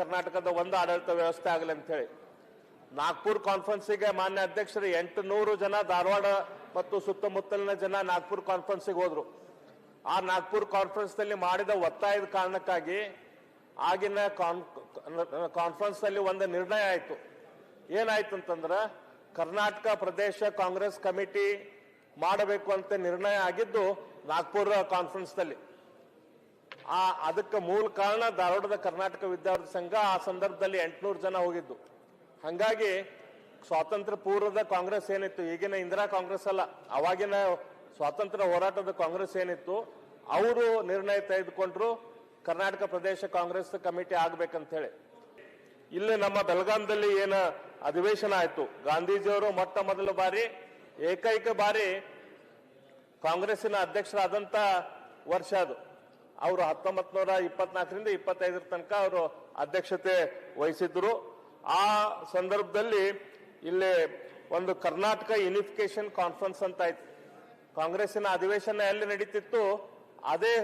ಕರ್ನಾಟಕದ ಒಂದು ಆಡಳಿತ ವ್ಯವಸ್ಥೆ ಆಗಲಿ ಅಂತ ಹೇಳಿ. ನಾಗ್ಪುರ್ ಕಾನ್ಫರೆನ್ಸಿಗೆ ಮಾನ್ಯ ಅಧ್ಯಕ್ಷರು ಎಂಟು ನೂರು ಜನ ಧಾರವಾಡ ಮತ್ತು ಸುತ್ತಮುತ್ತಲಿನ ಜನ ನಾಗ್ಪುರ್ ಕಾನ್ಫರೆನ್ಸಿಗೆ ಹೋದ್ರು. ಆ ನಾಗ್ಪುರ್ ಕಾನ್ಫರೆನ್ಸ್ನಲ್ಲಿ ಮಾಡಿದ ಒತ್ತಾಯದ ಕಾರಣಕ್ಕಾಗಿ ಆಗಿನ ಕಾನ್ಫರೆನ್ಸ್ನಲ್ಲಿ ಒಂದು ನಿರ್ಣಯ ಆಯಿತು. ಏನಾಯ್ತು ಅಂತಂದ್ರೆ ಕರ್ನಾಟಕ ಪ್ರದೇಶ ಕಾಂಗ್ರೆಸ್ ಕಮಿಟಿ ಮಾಡಬೇಕು ಅಂತ ನಿರ್ಣಯ ಆಗಿದ್ದು ನಾಗ್ಪುರ್ ಕಾನ್ಫರೆನ್ಸ್ನಲ್ಲಿ ಆ, ಅದಕ್ಕೆ ಮೂಲ ಕಾರಣ ಧಾರವಾಡದ ಕರ್ನಾಟಕ ವಿದ್ಯಾರ್ಥಿ ಸಂಘ ಆ ಸಂದರ್ಭದಲ್ಲಿ ಎಂಟುನೂರು ಜನ ಹೋಗಿದ್ದು. ಹಂಗಾಗಿ ಸ್ವಾತಂತ್ರ್ಯ ಪೂರ್ವದ ಕಾಂಗ್ರೆಸ್ ಏನಿತ್ತು, ಈಗಿನ ಇಂದಿರಾ ಕಾಂಗ್ರೆಸ್ ಅಲ್ಲ, ಅವಾಗಿನ ಸ್ವಾತಂತ್ರ್ಯ ಹೋರಾಟದ ಕಾಂಗ್ರೆಸ್ ಏನಿತ್ತು, ಅವರು ನಿರ್ಣಯ ತೆಗೆದುಕೊಂಡ್ರು, ಕರ್ನಾಟಕ ಪ್ರದೇಶ ಕಾಂಗ್ರೆಸ್ ಕಮಿಟಿ ಆಗ್ಬೇಕಂತ ಹೇಳಿ ಇಲ್ಲಿ ನಮ್ಮ ಬೆಳಗಾಂದಲ್ಲಿ ಏನ ಅಧಿವೇಶನ ಆಯ್ತು, ಗಾಂಧೀಜಿಯವರು ಮೊಟ್ಟ ಮೊದಲ ಬಾರಿ, ಏಕೈಕ ಬಾರಿ ಕಾಂಗ್ರೆಸ್ಸಿನ ಅಧ್ಯಕ್ಷರಾದಂತ ವರ್ಷ ಅದು. ಅವರು ಹತ್ತೊಂಬತ್ ನೂರ ಇಪ್ಪತ್ನಾಲ್ಕರಿಂದ ಇಪ್ಪತ್ತೈದರ ತನಕ ಅವರು ಅಧ್ಯಕ್ಷತೆ ವಹಿಸಿದ್ರು ಆ ಸಂದರ್ಭದಲ್ಲಿ ಇಲ್ಲಿ ಒಂದು ಕರ್ನಾಟಕ ಯೂನಿಫಿಕೇಶನ್ ಕಾನ್ಫರೆನ್ಸ್ ಅಂತ ಆಯ್ತು. ಕಾಂಗ್ರೆಸ್ಸಿನ ಅಧಿವೇಶನ ಎಲ್ಲಿ ನಡೀತಿತ್ತು? ಅದೇ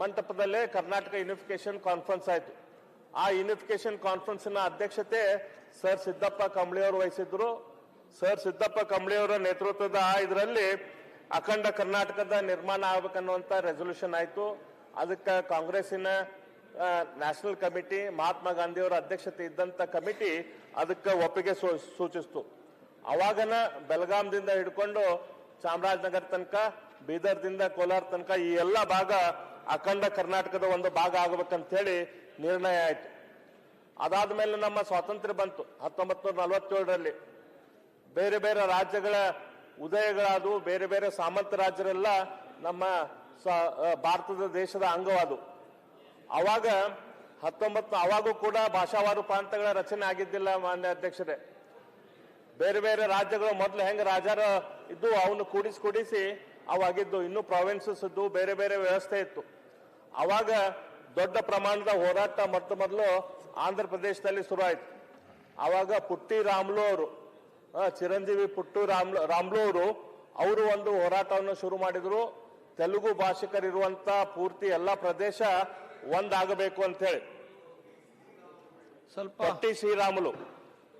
ಮಂಟಪದಲ್ಲೇ ಕರ್ನಾಟಕ ಯೂನಿಫಿಕೇಶನ್ ಕಾನ್ಫರೆನ್ಸ್ ಆಯ್ತು. ಆ ಯೂನಿಫಿಕೇಶನ್ ಕಾನ್ಫರೆನ್ಸ್ನ ಅಧ್ಯಕ್ಷತೆ ಸರ್ ಸಿದ್ದಪ್ಪ ಕಂಬಳಿ ಅವರು ವಹಿಸಿದ್ರು ಸರ್ ಸಿದ್ದಪ್ಪ ಕಂಬಳಿ ಅವರ ನೇತೃತ್ವದ ಇದರಲ್ಲಿ ಅಖಂಡ ಕರ್ನಾಟಕದ ನಿರ್ಮಾಣ ಆಗ್ಬೇಕನ್ನುವಂತ ರೆಸೊಲ್ಯೂಷನ್ ಆಯ್ತು. ಅದಕ್ಕೆ ಕಾಂಗ್ರೆಸ್ಸಿನ ನ್ಯಾಷನಲ್ ಕಮಿಟಿ, ಮಹಾತ್ಮ ಗಾಂಧಿಯವರ ಅಧ್ಯಕ್ಷತೆ ಇದ್ದಂತ ಕಮಿಟಿ ಅದಕ್ಕೆ ಒಪ್ಪಿಗೆ ಸೂಚಿಸ್ತು. ಅವಾಗನ ಬೆಳಗಾಂದಿಂದ ಹಿಡ್ಕೊಂಡು ಚಾಮರಾಜನಗರ ತನಕ, ಬೀದರ್ದಿಂದ ಕೋಲಾರ ತನಕ ಈ ಎಲ್ಲ ಭಾಗ ಅಖಂಡ ಕರ್ನಾಟಕದ ಒಂದು ಭಾಗ ಆಗ್ಬೇಕಂತ ಹೇಳಿ ನಿರ್ಣಯ ಆಯ್ತು. ಅದಾದ್ಮೇಲೆ ನಮ್ಮ ಸ್ವಾತಂತ್ರ್ಯ ಬಂತು ಹತ್ತೊಂಬತ್ತು ನೂರ ನಲವತ್ತೇಳರಲ್ಲಿ. ಬೇರೆ ಬೇರೆ ರಾಜ್ಯಗಳ ಉದಯಗಳಾದವು, ಬೇರೆ ಬೇರೆ ಸಾಮಂತ ರಾಜ್ಯರೆಲ್ಲ ನಮ್ಮ ಭಾರತದ ದೇಶದ ಅಂಗವಾದು. ಅವಾಗ ಹತ್ತೊಂಬತ್ತು ಅವಾಗೂ ಕೂಡ ಭಾಷಾವಾರು ಪ್ರಾಂತಗಳ ರಚನೆ ಆಗಿದ್ದಿಲ್ಲ ಮಾನ್ಯ ಅಧ್ಯಕ್ಷರೇ. ಬೇರೆ ಬೇರೆ ರಾಜ್ಯಗಳು ಮೊದಲು ಹೆಂಗ ರಾಜರ ಇದ್ದು ಅವನು ಕೂಡಿಸಿ ಕೂಡಿಸಿ ಅವಾಗಿದ್ದು ಇನ್ನು ಪ್ರಾವಿನ್ಸಸ್ ಬೇರೆ ಬೇರೆ ವ್ಯವಸ್ಥೆ ಇತ್ತು. ಅವಾಗ ದೊಡ್ಡ ಪ್ರಮಾಣದ ಹೋರಾಟ ಮೊತ್ತ ಮೊದಲು ಆಂಧ್ರ ಪ್ರದೇಶದಲ್ಲಿ ಶುರು ಆಯ್ತು ಅವಾಗ ಪುಟ್ಟಿ ರಾಮ್ಲು ಅವರು ಚಿರಂಜೀವಿ ಪುಟ್ಟು ರಾಮ್ಲು ರಾಮ್ಲು ಅವರು ಅವರು ಒಂದು ಹೋರಾಟವನ್ನು ಶುರು ಮಾಡಿದ್ರು. ತೆಲುಗು ಭಾಷಿಕರಿರುವಂತ ಪೂರ್ತಿ ಎಲ್ಲ ಪ್ರದೇಶ ಒಂದಾಗಬೇಕು ಅಂತ ಹೇಳಿ ಸ್ವಲ್ಪ ಪಟ್ಟಿ ಶ್ರೀರಾಮುಲು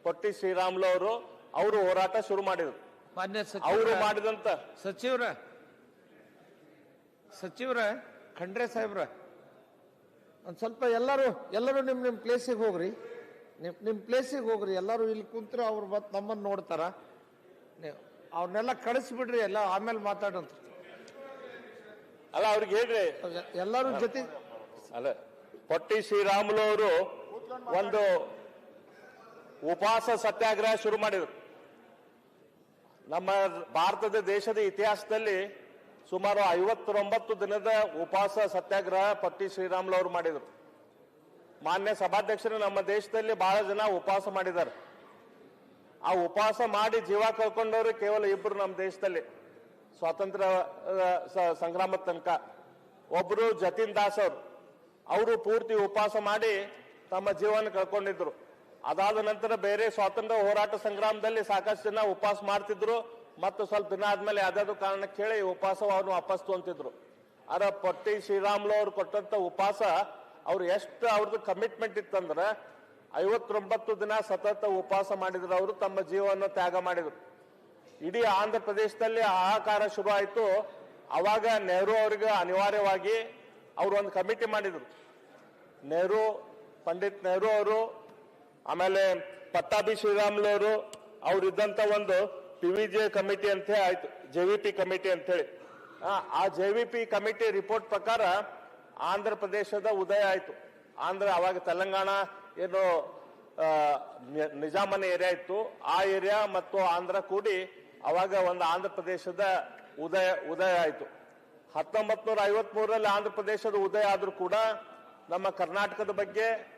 ಪಟ್ಟಿ ಶ್ರೀರಾಮುಲು ಅವರು ಅವರು ಹೋರಾಟ ಶುರು ಮಾಡಿದ್ರು. ಮಾನ್ಯ ಅವರು ಮಾಡಿದಂತ ಸಚಿವರ ಸಚಿವರ ಖಂಡ್ರೆ ಸಾಹೇಬ್ರ ಒಂದು ಸ್ವಲ್ಪ ಎಲ್ಲರೂ ಎಲ್ಲರೂ ನಿಮ್ಮ ನಿಮ್ಮ ಪ್ಲೇಸಿಗೆ ಹೋಗ್ರಿ. ನಿಮ್ಮ ನಿಮ್ಮ ಪ್ಲೇಸಿಗೆ ಹೋಗ್ರಿ. ಎಲ್ಲರೂ ಇಲ್ಲಿ ಕುಂತ್ರೆ ಅವ್ರು ಮತ್ ನಮ್ಮನ್ನ ನೋಡ್ತಾರ. ನೀವು ಅವ್ರನ್ನೆಲ್ಲ ಕಳಿಸ್ಬಿಡ್ರಿ ಎಲ್ಲ ಆಮೇಲೆ ಮಾತಾಡಂತ ಅಲ್ಲ ಅವ್ರಿಗೆ ಹೇಳ್ರಿ. ಎಲ್ಲಾರು ಜೊತೆ ಅಲ್ಲ ಪಟ್ಟಿ ಶ್ರೀರಾಮುಲು ಅವರು ಒಂದು ಉಪವಾಸ ಸತ್ಯಾಗ್ರಹ ಶುರು ಮಾಡಿದ್ರು. ನಮ್ಮ ಭಾರತದ ದೇಶದ ಇತಿಹಾಸದಲ್ಲಿ ಸುಮಾರು ಐವತ್ತೊಂಬತ್ತು ದಿನದ ಉಪವಾಸ ಸತ್ಯಾಗ್ರಹ ಪಟ್ಟಿ ಶ್ರೀರಾಮುಲು ಅವರು ಮಾಡಿದ್ರು. ಮಾನ್ಯ ಸಭಾಧ್ಯಕ್ಷರು ನಮ್ಮ ದೇಶದಲ್ಲಿ ಬಹಳ ಜನ ಉಪವಾಸ ಮಾಡಿದ್ದಾರೆ. ಆ ಉಪವಾಸ ಮಾಡಿ ಜೀವ ಕಳ್ಕೊಂಡವರು ಕೇವಲ ಇಬ್ರು ನಮ್ಮ ದೇಶದಲ್ಲಿ. ಸ್ವಾತಂತ್ರ್ಯ ಸಂಗ್ರಾಮದ ತನಕ ಒಬ್ರು ಜತಿನ್ ದಾಸ್ ಅವರು ಅವರು ಪೂರ್ತಿ ಉಪವಾಸ ಮಾಡಿ ತಮ್ಮ ಜೀವನ ಕಳ್ಕೊಂಡಿದ್ರು. ಅದಾದ ನಂತರ ಬೇರೆ ಸ್ವಾತಂತ್ರ್ಯ ಹೋರಾಟ ಸಂಗ್ರಾಮದಲ್ಲಿ ಸಾಕಷ್ಟು ಜನ ಉಪವಾಸ ಮಾಡ್ತಿದ್ರು ಮತ್ತು ಸ್ವಲ್ಪ ದಿನ ಆದ್ಮೇಲೆ ಯಾವ್ದಾದ್ರು ಕಾರಣ ಕೇಳಿ ಉಪವಾಸ ಅವ್ರನ್ನ ವಾಪಸ್ ತೊಗೊಂತಿದ್ರು ಅರ ಪಟ್ಟಿ ಶ್ರೀರಾಮ್ಲು ಅವ್ರು ಕೊಟ್ಟಂತ ಉಪವಾಸ ಅವ್ರು ಎಷ್ಟು ಅವ್ರದ್ದು ಕಮಿಟ್ಮೆಂಟ್ ಇತ್ತಂದ್ರೆ ಐವತ್ತೊಂಬತ್ತು ದಿನ ಸತತ ಉಪವಾಸ ಮಾಡಿದ್ರು ಅವರು, ತಮ್ಮ ಜೀವವನ್ನು ತ್ಯಾಗ ಮಾಡಿದ್ರು. ಇಡೀ ಆಂಧ್ರ ಪ್ರದೇಶದಲ್ಲಿ ಹಾಹಾಕಾರ ಶುರು ಆಯಿತು. ಅವಾಗ ನೆಹರು ಅವರಿಗೆ ಅನಿವಾರ್ಯವಾಗಿ ಅವರು ಒಂದು ಕಮಿಟಿ ಮಾಡಿದ್ರು. ನೆಹರು ಪಂಡಿತ್ ನೆಹರು ಅವರು ಆಮೇಲೆ ಪಟ್ಟಾಭಿ ಶ್ರೀರಾಮುಲು ಅವರು ಅವ್ರು ಒಂದು ಪಿ ವಿ ಜೆ ಕಮಿಟಿ ಅಂತ ಆಯಿತು ಜೆ ವಿ ಪಿ ಕಮಿಟಿ ಅಂತ ಹೇಳಿ. ಆ, J V P committee report ಪ್ರಕಾರ ಆಂಧ್ರ ಪ್ರದೇಶದ ಉದಯ ಆಯಿತು. ಆಂಧ್ರ ಅವಾಗ ತೆಲಂಗಾಣ ಏನು ನಿಜಾಮನ ಏರಿಯಾ ಇತ್ತು. ಆ ಏರಿಯಾ ಮತ್ತು ಆಂಧ್ರ ಕೂಡಿ ಅವಾಗ ಒಂದು ಆಂಧ್ರ ಪ್ರದೇಶದ ಉದಯ ಉದಯ ಆಯಿತು. ಹತ್ತೊಂಬತ್ ನೂರ ಆಂಧ್ರ ಪ್ರದೇಶದ ಉದಯ ಆದರೂ ಕೂಡ ನಮ್ಮ ಕರ್ನಾಟಕದ ಬಗ್ಗೆ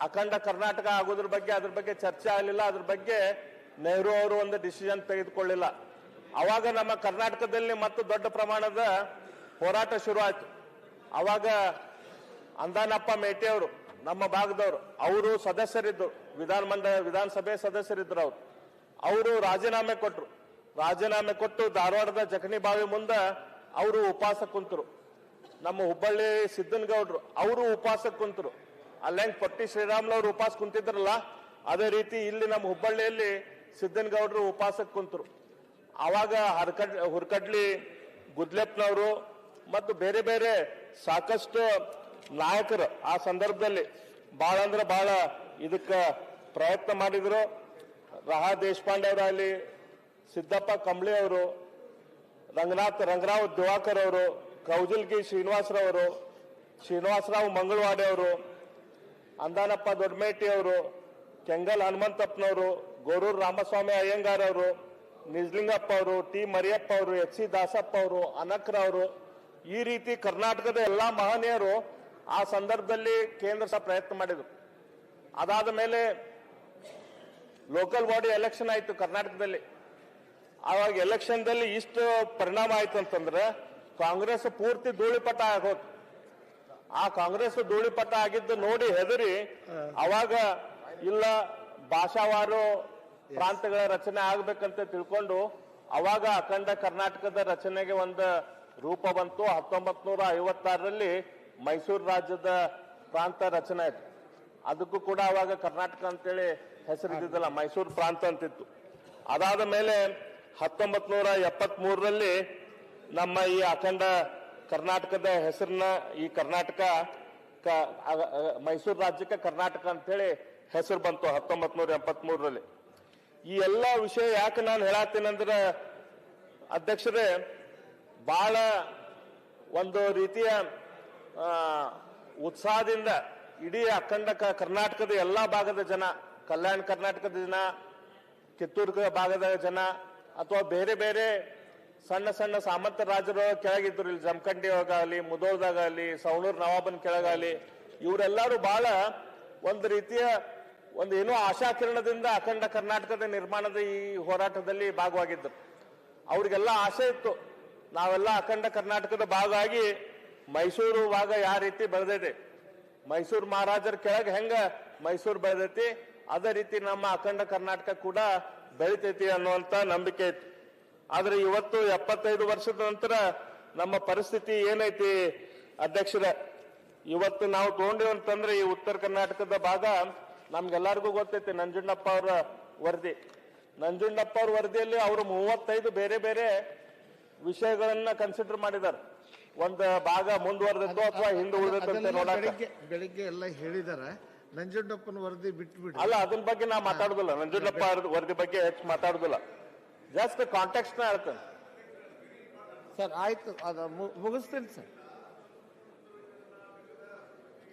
ಅಖಂಡ ಕರ್ನಾಟಕ ಆಗೋದ್ರ ಬಗ್ಗೆ, ಅದ್ರ ಬಗ್ಗೆ ಚರ್ಚೆ ಆಗಲಿಲ್ಲ. ಅದ್ರ ಬಗ್ಗೆ ನೆಹರು ಅವರು ಒಂದು ಡಿಸಿಷನ್ ತೆಗೆದುಕೊಳ್ಳಿಲ್ಲ. ಅವಾಗ ನಮ್ಮ ಕರ್ನಾಟಕದಲ್ಲಿ ಮತ್ತು ದೊಡ್ಡ ಪ್ರಮಾಣದ ಹೋರಾಟ ಶುರು ಆಯಿತು. ಅವಾಗ ಅಂದಾನಪ್ಪ ಮೇಟೆ ಅವರು, ನಮ್ಮ ಭಾಗದವರು, ಅವರು ಸದಸ್ಯರಿದ್ದರು. ವಿಧಾನ ಮಂಡಲ ವಿಧಾನಸಭೆ ಸದಸ್ಯರಿದ್ದರು ಅವರು. ಅವರು ರಾಜೀನಾಮೆ ಕೊಟ್ರು. ರಾಜೀನಾಮೆ ಕೊಟ್ಟು ಧಾರವಾಡದ ಜಕಣಿ ಬಾವಿ ಮುಂದೆ ಅವರು ಉಪವಾಸ ಕುಂತರು. ನಮ್ಮ ಹುಬ್ಬಳ್ಳಿ ಸಿದ್ದನಗೌಡ್ರು, ಅವರು ಉಪವಾಸ ಕುಂತರು. ಅಲ್ಲಂಗ್ ಪಟ್ಟಿ ಶ್ರೀರಾಮ್ಲವರು ಉಪವಾಸ ಕುಂತಿದ್ರಲ್ಲ, ಅದೇ ರೀತಿ ಇಲ್ಲಿ ನಮ್ಮ ಹುಬ್ಬಳ್ಳಿಯಲ್ಲಿ ಸಿದ್ದನಗೌಡರು ಉಪವಾಸ ಕುಂತರು. ಅವಾಗ ಹರ್ಕಡ್, ಹುರ್ಕಡ್ಲಿ, ಗುದ್ಲೆಪ್ನವರು ಮತ್ತು ಬೇರೆ ಬೇರೆ ಸಾಕಷ್ಟು ನಾಯಕರು ಆ ಸಂದರ್ಭದಲ್ಲಿ ಬಹಳ ಅಂದ್ರೆ ಬಹಳ ಇದಕ್ಕೆ ಪ್ರಯತ್ನ ಮಾಡಿದ್ರು. ರಹಾ ದೇಶಪಾಂಡೆ ಅವರಾಗಲಿ ಸಿದ್ದಪ್ಪ ಕಂಬ್ಳಿ ಅವರು, ರಂಗನಾಥ್ ರಂಗರಾವ್ ದಿವಾಕರ್ ಅವರು ಕೌಜಲ್ಗಿ ಶ್ರೀನಿವಾಸರವರು ಶ್ರೀನಿವಾಸರಾವ್ ಮಂಗಳವಾಡೆ ಅವರು, ಅಂದಾನಪ್ಪ ದೊಡ್ಡಮೇಟಿ ಅವರು, ಕೆಂಗಲ್ ಹನುಮಂತಪ್ಪನವರು, ಗೋರೂರು ರಾಮಸ್ವಾಮಿ ಅಯ್ಯಂಗಾರ್ ಅವರು, ನಿಜಲಿಂಗಪ್ಪ ಅವರು, ಟಿ ಮರಿಯಪ್ಪ ಅವರು, ಎಚ್ ಸಿ ದಾಸಪ್ಪ ಅವರು, ಅನಕ್ರ ಅವರು, ಈ ರೀತಿ ಕರ್ನಾಟಕದ ಎಲ್ಲಾ ಮಹನೀಯರು ಆ ಸಂದರ್ಭದಲ್ಲಿ ಕೇಂದ್ರ ಸಹ ಪ್ರಯತ್ನ ಮಾಡಿದ್ರು. ಅದಾದ ಮೇಲೆ ಲೋಕಲ್ ಬಾಡಿ ಎಲೆಕ್ಷನ್ ಆಯ್ತು ಕರ್ನಾಟಕದಲ್ಲಿ. ಆವಾಗ ಎಲೆಕ್ಷನ್ದಲ್ಲಿ ಇಷ್ಟು ಪರಿಣಾಮ ಆಯ್ತು ಅಂತಂದ್ರೆ ಕಾಂಗ್ರೆಸ್ ಪೂರ್ತಿ ಧೂಳಿಪಟ ಆಗೋದು. ಆ ಕಾಂಗ್ರೆಸ್ ಧೂಳಿಪಟ ಆಗಿದ್ದು ನೋಡಿ ಹೆದರಿ ಅವಾಗ ಇಲ್ಲ ಭಾಷಾವಾರು ಪ್ರಾಂತಗಳ ರಚನೆ ಆಗ್ಬೇಕಂತ ತಿಳ್ಕೊಂಡು ಅವಾಗ ಅಖಂಡ ಕರ್ನಾಟಕದ ರಚನೆಗೆ ಒಂದು ರೂಪ ಬಂತು. ಹತ್ತೊಂಬತ್ ನೂರ ಐವತ್ತಾರರಲ್ಲಿ ಮೈಸೂರು ರಾಜ್ಯದ ಪ್ರಾಂತ ರಚನೆ ಆಯ್ತು. ಅದಕ್ಕೂ ಕೂಡ ಅವಾಗ ಕರ್ನಾಟಕ ಅಂತೇಳಿ ಹೆಸರಿದ್ದಿದ್ದಲ್ಲ, ಮೈಸೂರು ಪ್ರಾಂತ ಅಂತಿತ್ತು. ಅದಾದ ಮೇಲೆ ಹತ್ತೊಂಬತ್ ನೂರ ಎಪ್ಪತ್ತ್ ಮೂರರಲ್ಲಿ ನಮ್ಮ ಈ ಅಖಂಡ ಕರ್ನಾಟಕದ ಹೆಸರನ್ನ ಈ ಕರ್ನಾಟಕ ಮೈಸೂರು ರಾಜ್ಯಕ್ಕೆ ಕರ್ನಾಟಕ ಅಂತೇಳಿ ಹೆಸರು ಬಂತು ಹತ್ತೊಂಬತ್ ನೂರ ಎಪ್ಪತ್ತ್ ಮೂರರಲ್ಲಿ ಈ ಎಲ್ಲ ವಿಷಯ ಯಾಕೆ ನಾನು ಹೇಳತ್ತೀನಂದ್ರೆ ಅಧ್ಯಕ್ಷರೇ, ಬಹಳ ಒಂದು ರೀತಿಯ ಉತ್ಸಾಹದಿಂದ ಇಡೀ ಅಖಂಡ ಕರ್ನಾಟಕದ ಎಲ್ಲ ಭಾಗದ ಜನ, ಕಲ್ಯಾಣ ಕರ್ನಾಟಕದ ಜನ, ಕಿತ್ತೂರು ಭಾಗದ ಜನ ಅಥವಾ ಬೇರೆ ಬೇರೆ ಸಣ್ಣ ಸಣ್ಣ ಸಾಮಂತ ರಾಜರು ಕೆಳಗಿದ್ರು, ಇಲ್ಲಿ ಜಮಖಂಡಿ ಆಗಲಿ ಸವಣೂರು ನವಾಬನ್ ಕೆಳಗಾಗಲಿ, ಇವರೆಲ್ಲರೂ ಬಹಳ ಒಂದು ರೀತಿಯ ಒಂದು ಏನೋ ಆಶಾಕಿರಣದಿಂದ ಅಖಂಡ ಕರ್ನಾಟಕದ ನಿರ್ಮಾಣದ ಈ ಹೋರಾಟದಲ್ಲಿ ಭಾಗವಾಗಿದ್ದರು ಅವ್ರಿಗೆಲ್ಲ ಆಸೆ ಇತ್ತು. ನಾವೆಲ್ಲ ಅಖಂಡ ಕರ್ನಾಟಕದ ಭಾಗ ಆಗಿ ಮೈಸೂರು ಭಾಗ ಯಾವ ರೀತಿ ಬೆಳೆದೈತೆ ಮೈಸೂರು ಮಹಾರಾಜರ ಕೆಳಗೆ ಹೆಂಗ ಮೈಸೂರು ಬೆಳೆದೈತಿ, ಅದೇ ರೀತಿ ನಮ್ಮ ಅಖಂಡ ಕರ್ನಾಟಕ ಕೂಡ ಬೆಳಿತೈತಿ ಅನ್ನುವಂತ ನಂಬಿಕೆ ಐತಿ. ಆದ್ರೆ ಇವತ್ತು ಎಪ್ಪತ್ತೈದು ವರ್ಷದ ನಂತರ ನಮ್ಮ ಪರಿಸ್ಥಿತಿ ಏನೈತಿ? ಅಧ್ಯಕ್ಷರ ಇವತ್ತು ನಾವು ತಗೊಂಡಿವಿ ಅಂತಂದ್ರೆ ಈ ಉತ್ತರ ಕರ್ನಾಟಕದ ಭಾಗ ನಮ್ಗೆಲ್ಲರಿಗೂ ಗೊತ್ತೈತಿ ನಂಜುಂಡಪ್ಪ ಅವರ ವರದಿ. ನಂಜುಂಡಪ್ಪ ಅವ್ರ ವರದಿಯಲ್ಲಿ ಅವರು ಮೂವತ್ತೈದು ಬೇರೆ ಬೇರೆ ವಿಷಯಗಳನ್ನ ಕನ್ಸಿಡರ್ ಮಾಡಿದ್ದಾರೆ. ಒಂದು ಭಾಗ ಮುಂದುವರೆದದ್ದು ಅಥವಾ ಹಿಂದೆ ಉಳಿದದ್ದು ಅಂತ ನೋಡಕ್ಕೆ ಬೆಳಿಗ್ಗೆ ಬೆಳಿಗ್ಗೆ ಎಲ್ಲ ಹೇಳಿದಾರ ನಂಜುಂಡಪ್ಪನ ವರದಿ ಬಿಟ್ಬಿಡಿ. ಅಲ್ಲ ಅದನ್ನ ಬಗ್ಗೆ ನಾ ಮಾತಾಡುದಿಲ್ಲ. ನಂಜುಂಡಪ್ಪ ಅವ್ರ ವರದಿ ಬಗ್ಗೆ ಹೆಚ್ಚು ಮಾತಾಡುದಿಲ್ಲ. ಜಸ್ಟ್ ಕಾಂಟ್ಯಾಕ್ಟ್ನ ಹೇಳ್ತೇನೆ. ಸರ್ ಆಯ್ತು. ಅದು ಮುಗಿಸ್ತೀನಿ ಸರ್.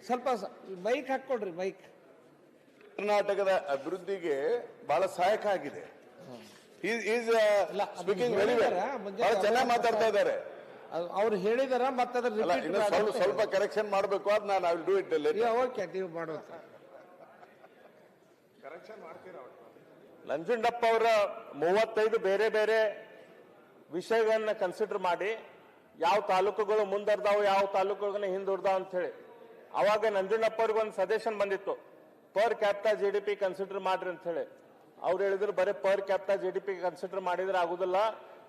ಸ್ವಲ್ಪ ಮೈಕ್ ಹಾಕೊಡ್ರಿ ಮೈಕ್ ಕರ್ನಾಟಕದ ಅಭಿವೃದ್ಧಿಗೆ ಬಹಳ ಸಹಾಯಕ ಆಗಿದೆ. ಸ್ಪೀಕಿಂಗ್ ವೆರಿ ಬಹಳ ಚೆನ್ನಾಗಿ ಮಾತಾಡ್ತಾ ಇದ್ದಾರೆ. ಅವ್ರು ಹೇಳಿದಾರ ಮತ್ತೆ ಅದ್ರ ಸ್ವಲ್ಪ ಕರೆಕ್ಷನ್ ಮಾಡಬೇಕು ಅದ್ ನಾನು I will do it okay ನೀವು ಮಾಡೋದು ನಂಜುಂಡಪ್ಪ ಅವರ ಮೂವತ್ತೈದು ಬೇರೆ ಬೇರೆ ವಿಷಯಗಳನ್ನ ಕನ್ಸಿಡರ್ ಮಾಡಿ ಯಾವ ತಾಲೂಕುಗಳು ಮುಂದರ್ದಾವು ಯಾವ ತಾಲೂಕುಗಳನ್ನ ಹಿಂದುರ್ದಾವ್ ಅಂತ ಹೇಳಿ. ಅವಾಗ ನಂಜುಂಡಪ್ಪ ಅವ್ರಿಗೆ ಒಂದು ಸಜೆಷನ್ ಬಂದಿತ್ತು. Per capital G D P consider ಮಾಡ್ರಿ ಅಂತ ಹೇಳಿ. ಅವ್ರು ಹೇಳಿದ್ರು ಬರೀ per capital G D P consider ಮಾಡಿದ್ರೆ ಆಗುದಿಲ್ಲ.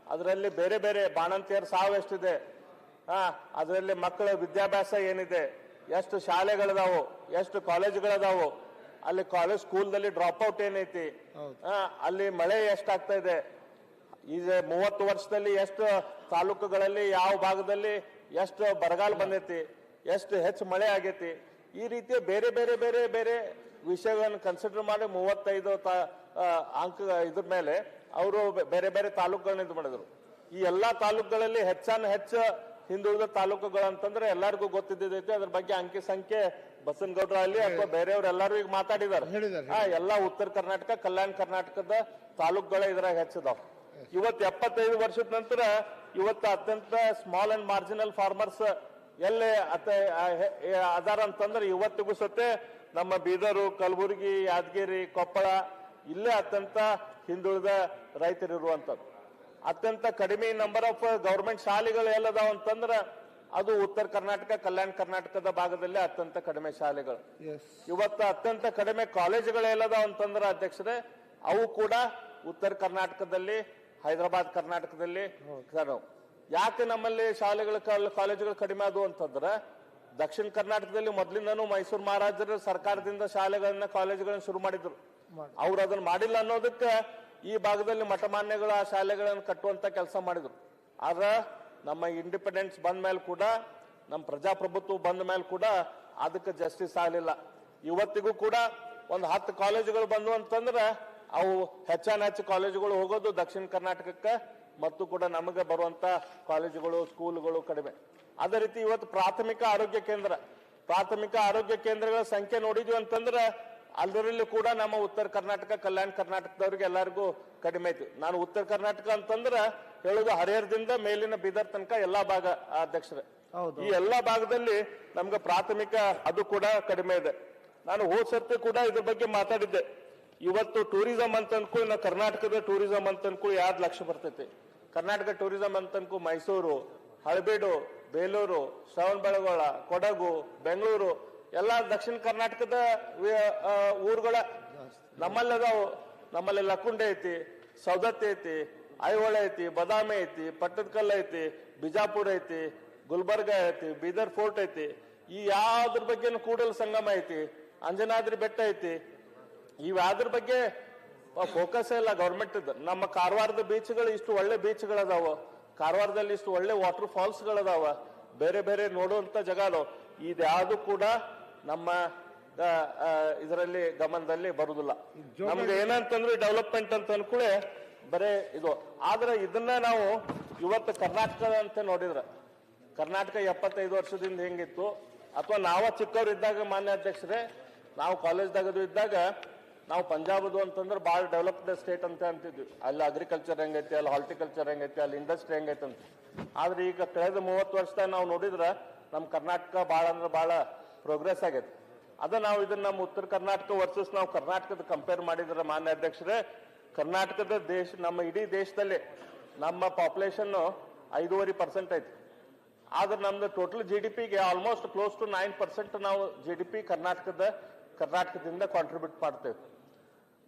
ಅದರಲ್ಲಿ ಬೇರೆ ಬೇರೆ ಬಾಣಂತಿಯರ ಸಾವು ಎಷ್ಟಿದೆ? ಹಾ, ಅದರಲ್ಲಿ ಮಕ್ಕಳ ವಿದ್ಯಾಭ್ಯಾಸ ಏನಿದೆ? ಎಷ್ಟು ಶಾಲೆಗಳದಾವು? ಎಷ್ಟು ಕಾಲೇಜುಗಳದಾವು ಅಲ್ಲಿ ಕಾಲೇಜ್ ಸ್ಕೂಲ್ದಲ್ಲಿ ಡ್ರಾಪ್ ಔಟ್ ಏನೈತಿ? ಅಲ್ಲಿ ಮಳೆ ಎಷ್ಟಾಗ್ತಾ ಇದೆ? ಈಗ ಮೂವತ್ತು ವರ್ಷದಲ್ಲಿ ಎಷ್ಟು ತಾಲೂಕುಗಳಲ್ಲಿ ಯಾವ ಭಾಗದಲ್ಲಿ ಎಷ್ಟು ಬರಗಾಲ ಬಂದೈತಿ? ಎಷ್ಟು ಹೆಚ್ಚು ಮಳೆ ಆಗೈತಿ? ಈ ರೀತಿಯ ಬೇರೆ ಬೇರೆ ಬೇರೆ ಬೇರೆ ವಿಷಯಗಳನ್ನು ಕನ್ಸಿಡರ್ ಮಾಡಿ ಮೂವತ್ತೈದು ಅಂಕ ಇದ್ರ ಮೇಲೆ ಅವರು ಬೇರೆ ಬೇರೆ ತಾಲೂಕುಗಳನ್ನ ಇದು ಮಾಡಿದ್ರು. ಈ ಎಲ್ಲಾ ತಾಲೂಕುಗಳಲ್ಲಿ ಹೆಚ್ಚಾನ ಹೆಚ್ಚು ಹಿಂದುಳಿದ ತಾಲೂಕುಗಳು ಅಂತಂದ್ರೆ ಎಲ್ಲರಿಗೂ ಗೊತ್ತಿದ್ದೈತಿ. ಅದ್ರ ಬಗ್ಗೆ ಅಂಕಿ ಸಂಖ್ಯೆ ಬಸನಗೌಡ್ರ ಅಲ್ಲಿ ಅಥವಾ ಬೇರೆಯವ್ರು ಎಲ್ಲಾರು ಈಗ ಮಾತಾಡಿದಾರೆ ಹೇಳಿದ್ದಾರೆ. ಹಾ ಎಲ್ಲಾ ಉತ್ತರ ಕರ್ನಾಟಕ ಕಲ್ಯಾಣ ಕರ್ನಾಟಕದ ತಾಲೂಕುಗಳ ಇದ್ರಾಗ ಹೆಚ್ಚಿದಾವ್. ಇವತ್ತು ಎಪ್ಪತ್ತೈದು ವರ್ಷದ ನಂತರ ಇವತ್ತು ಅತ್ಯಂತ ಸ್ಮಾಲ್ ಅಂಡ್ ಮಾರ್ಜಿನಲ್ ಫಾರ್ಮರ್ಸ್ ಎಲ್ಲಿ ಅತ ಆ, ಹೆ- ಏ, ಅದಾರ ಅಂತಂದ್ರೆ ಇವತ್ತಿಗೂ ಸತೆ ನಮ್ಮ ಬೀದರು ಕಲಬುರಗಿ ಯಾದಗಿರಿ ಕೊಪ್ಪಳ ಇಲ್ಲೇ ಅತ್ಯಂತ ಹಿಂದುಳಿದ ರೈತರು ಇರುವಂತದ್ದು ಅತ್ಯಂತ ಕಡಿಮೆ ನಂಬರ್ ಆಫ್ ಗೌರ್ಮೆಂಟ್ ಶಾಲೆಗಳು ಎಲ್ಲದಾವ ಅಂತಂದ್ರ ಅದು ಉತ್ತರ ಕರ್ನಾಟಕ ಕಲ್ಯಾಣ ಕರ್ನಾಟಕದ ಭಾಗದಲ್ಲಿ ಅತ್ಯಂತ ಕಡಿಮೆ ಶಾಲೆಗಳು. ಇವತ್ತು ಅತ್ಯಂತ ಕಡಿಮೆ ಕಾಲೇಜುಗಳೇ ಎಲ್ಲದಾವ ಅಂತಂದ್ರೆ ಅಧ್ಯಕ್ಷರೇ ಅವು ಕೂಡ ಉತ್ತರ ಕರ್ನಾಟಕದಲ್ಲಿ ಹೈದರಾಬಾದ್ ಕರ್ನಾಟಕದಲ್ಲಿ. ಯಾಕೆ ನಮ್ಮಲ್ಲಿ ಶಾಲೆಗಳು ಕಾಲ್- ಕಾಲೇಜುಗಳು ಕಡಿಮೆ ಅದು ಅಂತಂದ್ರೆ ದಕ್ಷಿಣ ಕರ್ನಾಟಕದಲ್ಲಿ ಮೊದಲಿಂದನೂ ಮೈಸೂರು ಮಹಾರಾಜರು ಸರ್ಕಾರದಿಂದ ಶಾಲೆಗಳನ್ನ ಕಾಲೇಜುಗಳನ್ನ ಶುರು ಮಾಡಿದ್ರು. ಅವ್ರು ಅದನ್ನ ಮಾಡಿಲ್ಲ ಅನ್ನೋದಕ್ಕೆ ಈ ಭಾಗದಲ್ಲಿ ಮಠಮಾನ್ಯಗಳು ಆ ಶಾಲೆಗಳನ್ನು ಕಟ್ಟುವಂತ ಕೆಲಸ ಮಾಡಿದ್ರು. ಆದ್ರ ನಮ್ಮ ಇಂಡಿಪೆಂಡೆನ್ಸ್ ಬಂದ ಮೇಲೆ ಕೂಡ, ನಮ್ಮ ಪ್ರಜಾಪ್ರಭುತ್ವ ಬಂದ ಮೇಲೆ ಕೂಡ ಅದಕ್ಕೆ ಜಸ್ಟಿಸ್ ಆಗಲಿಲ್ಲ. ಇವತ್ತಿಗೂ ಕೂಡ ಒಂದು ಹತ್ತು ಕಾಲೇಜುಗಳು ಬಂದು ಅಂತಂದ್ರೆ ಅವು ಹೆಚ್ಚಾನ ಹೆಚ್ಚು ಕಾಲೇಜುಗಳು ಹೋಗೋದು ದಕ್ಷಿಣ ಕರ್ನಾಟಕಕ್ಕೆ ಮತ್ತು ಕೂಡ ನಮಗೆ ಬರುವಂತ ಕಾಲೇಜುಗಳು ಸ್ಕೂಲ್ಗಳು ಕಡಿಮೆ. ಅದೇ ರೀತಿ ಇವತ್ತು ಪ್ರಾಥಮಿಕ ಆರೋಗ್ಯ ಕೇಂದ್ರ, ಪ್ರಾಥಮಿಕ ಆರೋಗ್ಯ ಕೇಂದ್ರಗಳ ಸಂಖ್ಯೆ ನೋಡಿದ್ವಿ ಅಂತಂದ್ರೆ ಅದರಲ್ಲಿ ಕೂಡ ನಮ್ಮ ಉತ್ತರ ಕರ್ನಾಟಕ, ಕಲ್ಯಾಣ ಕರ್ನಾಟಕದವ್ರಿಗೆ ಎಲ್ಲರಿಗೂ ಕಡಿಮೆ ಐತಿ. ನಾನು ಉತ್ತರ ಕರ್ನಾಟಕ ಅಂತಂದ್ರೆ ಹೇಳೋದು ಹರಿಹರದಿಂದ ಮೇಲಿನ ಬೀದರ್ ತನಕ ಎಲ್ಲಾ ಭಾಗ ಅಧ್ಯಕ್ಷರೇ. ಈ ಎಲ್ಲಾ ಭಾಗದಲ್ಲಿ ನಮ್ಗೆ ಪ್ರಾಥಮಿಕ ಅದು ಕೂಡ ಕಡಿಮೆ ಇದೆ. ನಾನು ಹೋದ ಸರ್ತಿ ಕೂಡ ಇದ್ರ ಬಗ್ಗೆ ಮಾತಾಡಿದ್ದೆ. ಇವತ್ತು ಟೂರಿಸಂ ಅಂತ ಅನ್ಕೊ ನಾವು ಕರ್ನಾಟಕದ ಟೂರಿಸಂ ಅಂತ ಅನ್ಕೊ ಯಾವ್ದು ಲಕ್ಷ ಬರ್ತೈತಿ? ಕರ್ನಾಟಕ ಟೂರಿಸಂ ಅಂತ ಅನ್ಕೊ ಮೈಸೂರು ಹಳಬೇಡು ಬೇಲೂರು ಶ್ರವಣಬೆಳಗೊಳ ಕೊಡಗು ಬೆಂಗಳೂರು ಎಲ್ಲಾ ದಕ್ಷಿಣ ಕರ್ನಾಟಕದ ಊರುಗಳ ನಮ್ಮಲ್ಲಿ ಅದಾವು ನಮ್ಮಲ್ಲಿ ಲಕ್ಕುಂಡೆ ಐತಿ ಸೌದತ್ತಿ ಐತಿ ಐಹೊಳೆ ಐತಿ ಬದಾಮಿ ಐತಿ ಪಟ್ಟದಕಲ್ಲು ಐತಿ ಬಿಜಾಪುರ ಐತಿ ಗುಲ್ಬರ್ಗ ಐತಿ ಬೀದರ್ ಫೋರ್ಟ್ ಐತಿ. ಈ ಯಾವ್ದ್ರ ಬಗ್ಗೆನೂ ಕೂಡಲ ಸಂಗಮ ಐತಿ ಅಂಜನಾದ್ರಿ ಬೆಟ್ಟ ಐತಿ. ಇವ್ ಯಾವ್ದ್ರ ಬಗ್ಗೆ ಫೋಕಸ್ ಇಲ್ಲ ಗೌರ್ಮೆಂಟ್ ನಮ್ಮ ಕಾರವಾರದ ಬೀಚ್ಗಳು ಇಷ್ಟು ಒಳ್ಳೆ ಬೀಚ್ಗಳದಾವ ಕಾರವಾರದಲ್ಲಿ ಇಷ್ಟು ಒಳ್ಳೆ ವಾಟರ್ ಫಾಲ್ಸ್ಗಳದಾವ ಬೇರೆ ಬೇರೆ ನೋಡುವಂತ ಜಾಗ ಅದಾವ. ಇದ್ಯಾವುದು ಕೂಡ ನಮ್ಮ ಇದರಲ್ಲಿ ಗಮನದಲ್ಲಿ ಬರುದಿಲ್ಲ. ನಮ್ಗೆ ಏನಂತಂದ್ರೆ ಡೆವಲಪ್ಮೆಂಟ್ ಅಂತ ಅನ್ಕೂಳೆ ಬರೇ ಇದು, ಆದ್ರೆ ಇದನ್ನ ನಾವು ಇವತ್ತು ಕರ್ನಾಟಕ ಅಂತ ನೋಡಿದ್ರ. ಕರ್ನಾಟಕ ಎಪ್ಪತ್ತೈದು ವರ್ಷದಿಂದ ಹೆಂಗಿತ್ತು, ಅಥವಾ ನಾವ ಚಿಕ್ಕವರಿದ್ದಾಗ ಮಾನ್ಯ ಅಧ್ಯಕ್ಷರೇ, ನಾವು ಕಾಲೇಜ್ದಾಗ ಇದ್ದಾಗ ನಾವು ಪಂಜಾಬ್ದು ಅಂತಂದ್ರೆ ಭಾಳ ಡೆವಲಪ್ಡ್ ಸ್ಟೇಟ್ ಅಂತ ಅಂತಿದ್ವಿ. ಅಲ್ಲಿ ಅಗ್ರಿಕಲ್ಚರ್ ಹೆಂಗೈತಿ, ಅಲ್ಲಿ ಹಾರ್ಟಿಕಲ್ಚರ್ ಹೆಂಗೈತಿ, ಅಲ್ಲಿ ಇಂಡಸ್ಟ್ರಿ ಹೆಂಗೈತೆ ಅಂತ. ಆದ್ರೆ ಈಗ ಕಳೆದ ಮೂವತ್ತು ವರ್ಷದಾಗ ನಾವು ನೋಡಿದ್ರೆ ನಮ್ಮ ಕರ್ನಾಟಕ ಭಾಳ ಅಂದ್ರೆ ಭಾಳ ಪ್ರೋಗ್ರೆಸ್ ಆಗೈತೆ. ಅದ ನಾವು ಇದನ್ನ ನಮ್ಮ ಉತ್ತರ ಕರ್ನಾಟಕ ವರ್ಸಸ್ ನಾವು ಕರ್ನಾಟಕದ ಕಂಪೇರ್ ಮಾಡಿದ್ರೆ ಮಾನ್ಯ ಅಧ್ಯಕ್ಷರೇ ಕರ್ನಾಟಕದ ದೇಶ, ನಮ್ಮ ಇಡೀ ದೇಶದಲ್ಲಿ ನಮ್ಮ ಪಾಪ್ಯುಲೇಷನ್ನು ಐದೂವರೆ ಪರ್ಸೆಂಟ್ ಐತಿ. ಆದ್ರೆ ನಮ್ದು ಟೋಟಲ್ ಜಿ ಡಿ ಪಿಗೆ almost close to nine percent ನಾವು ಜಿ ಡಿ ಪಿ ಕರ್ನಾಟಕದ, ಕರ್ನಾಟಕದಿಂದ ಕಾಂಟ್ರಿಬ್ಯೂಟ್ ಮಾಡ್ತೇವೆ.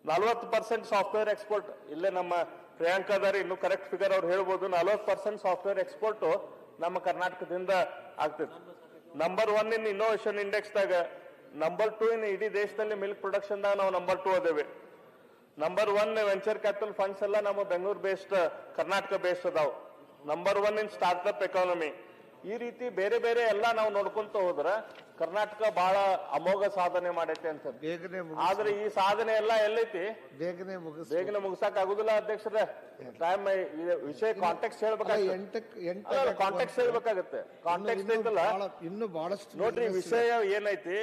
ನಲವತ್ತು ಪರ್ಸೆಂಟ್ ಸಾಫ್ಟ್ವೇರ್ ಎಕ್ಸ್ಪೋರ್ಟ್ ಇಲ್ಲೇ ನಮ್ಮ ಪ್ರಿಯಾಂಕಾದಾರಿ ಇನ್ನು ಕರೆಕ್ಟ್ ಫಿಗರ್ ಅವ್ರು ಹೇಳ್ಬೋದು, ನಲವತ್ತು ಪರ್ಸೆಂಟ್ ಸಾಫ್ಟ್ವೇರ್ ಎಕ್ಸ್ಪೋರ್ಟ್ ನಮ್ಮ ಕರ್ನಾಟಕದಿಂದ ಆಗ್ತೈತಿ. ನಂಬರ್ ಒನ್ ಇನ್ ಇನ್ನೋವೇಷನ್ ಇಂಡೆಕ್ಸ್ದಾಗ ನಂಬರ್ ಟೂ ಇನ್ ಇಡೀ ದೇಶದಲ್ಲಿ ಮಿಲ್ಕ್ ಪ್ರೊಡಕ್ಷನ್ದಾಗ ನಾವು number two ಅದೇವೆ. Number one venture capital funds ಎಲ್ಲ ನಮ್ಮ ಬೆಂಗಳೂರು ಬೇಸ್ಡ್ ಕರ್ನಾಟಕ ಬೇಸ್ಡ್ ಅದಾವ. Number one in startup economy ಈ ರೀತಿ ಬೇರೆ ಬೇರೆ ಎಲ್ಲ ನಾವು ನೋಡ್ಕೊಂತ ಹೋದ್ರ ಕರ್ನಾಟಕ ಬಹಳ ಅಮೋಘ ಸಾಧನೆ ಮಾಡೈತೆ ಅಂತ. ಬೇಗನೆ ಆದ್ರೆ ಈ ಸಾಧನೆ ಎಲ್ಲ ಎಲ್ಲೈತಿ? ಬೇಗನೆ ಮುಗಿಸ್ ಬೇಗನೆ ಮುಗಿಸಕ್ ಆಗುದಿಲ್ಲ ಅಧ್ಯಕ್ಷರೇ. ಟೈಮ್ ವಿಷಯ ಕಾಂಟೆಕ್ಸ್ ಹೇಳ್ಬೇಕಾಗುತ್ತೆ. ಕಾಂಟೆಕ್ಸ್ ಹೇಳ್ಬೇಕಾಗತ್ತೆ. ಕಾಂಟೆಕ್ಸ್ ಐತಲ್ಲ? ಇನ್ನು ಬಹಳಷ್ಟು ನೋಡ್ರಿ ವಿಷಯ ಏನೈತಿ?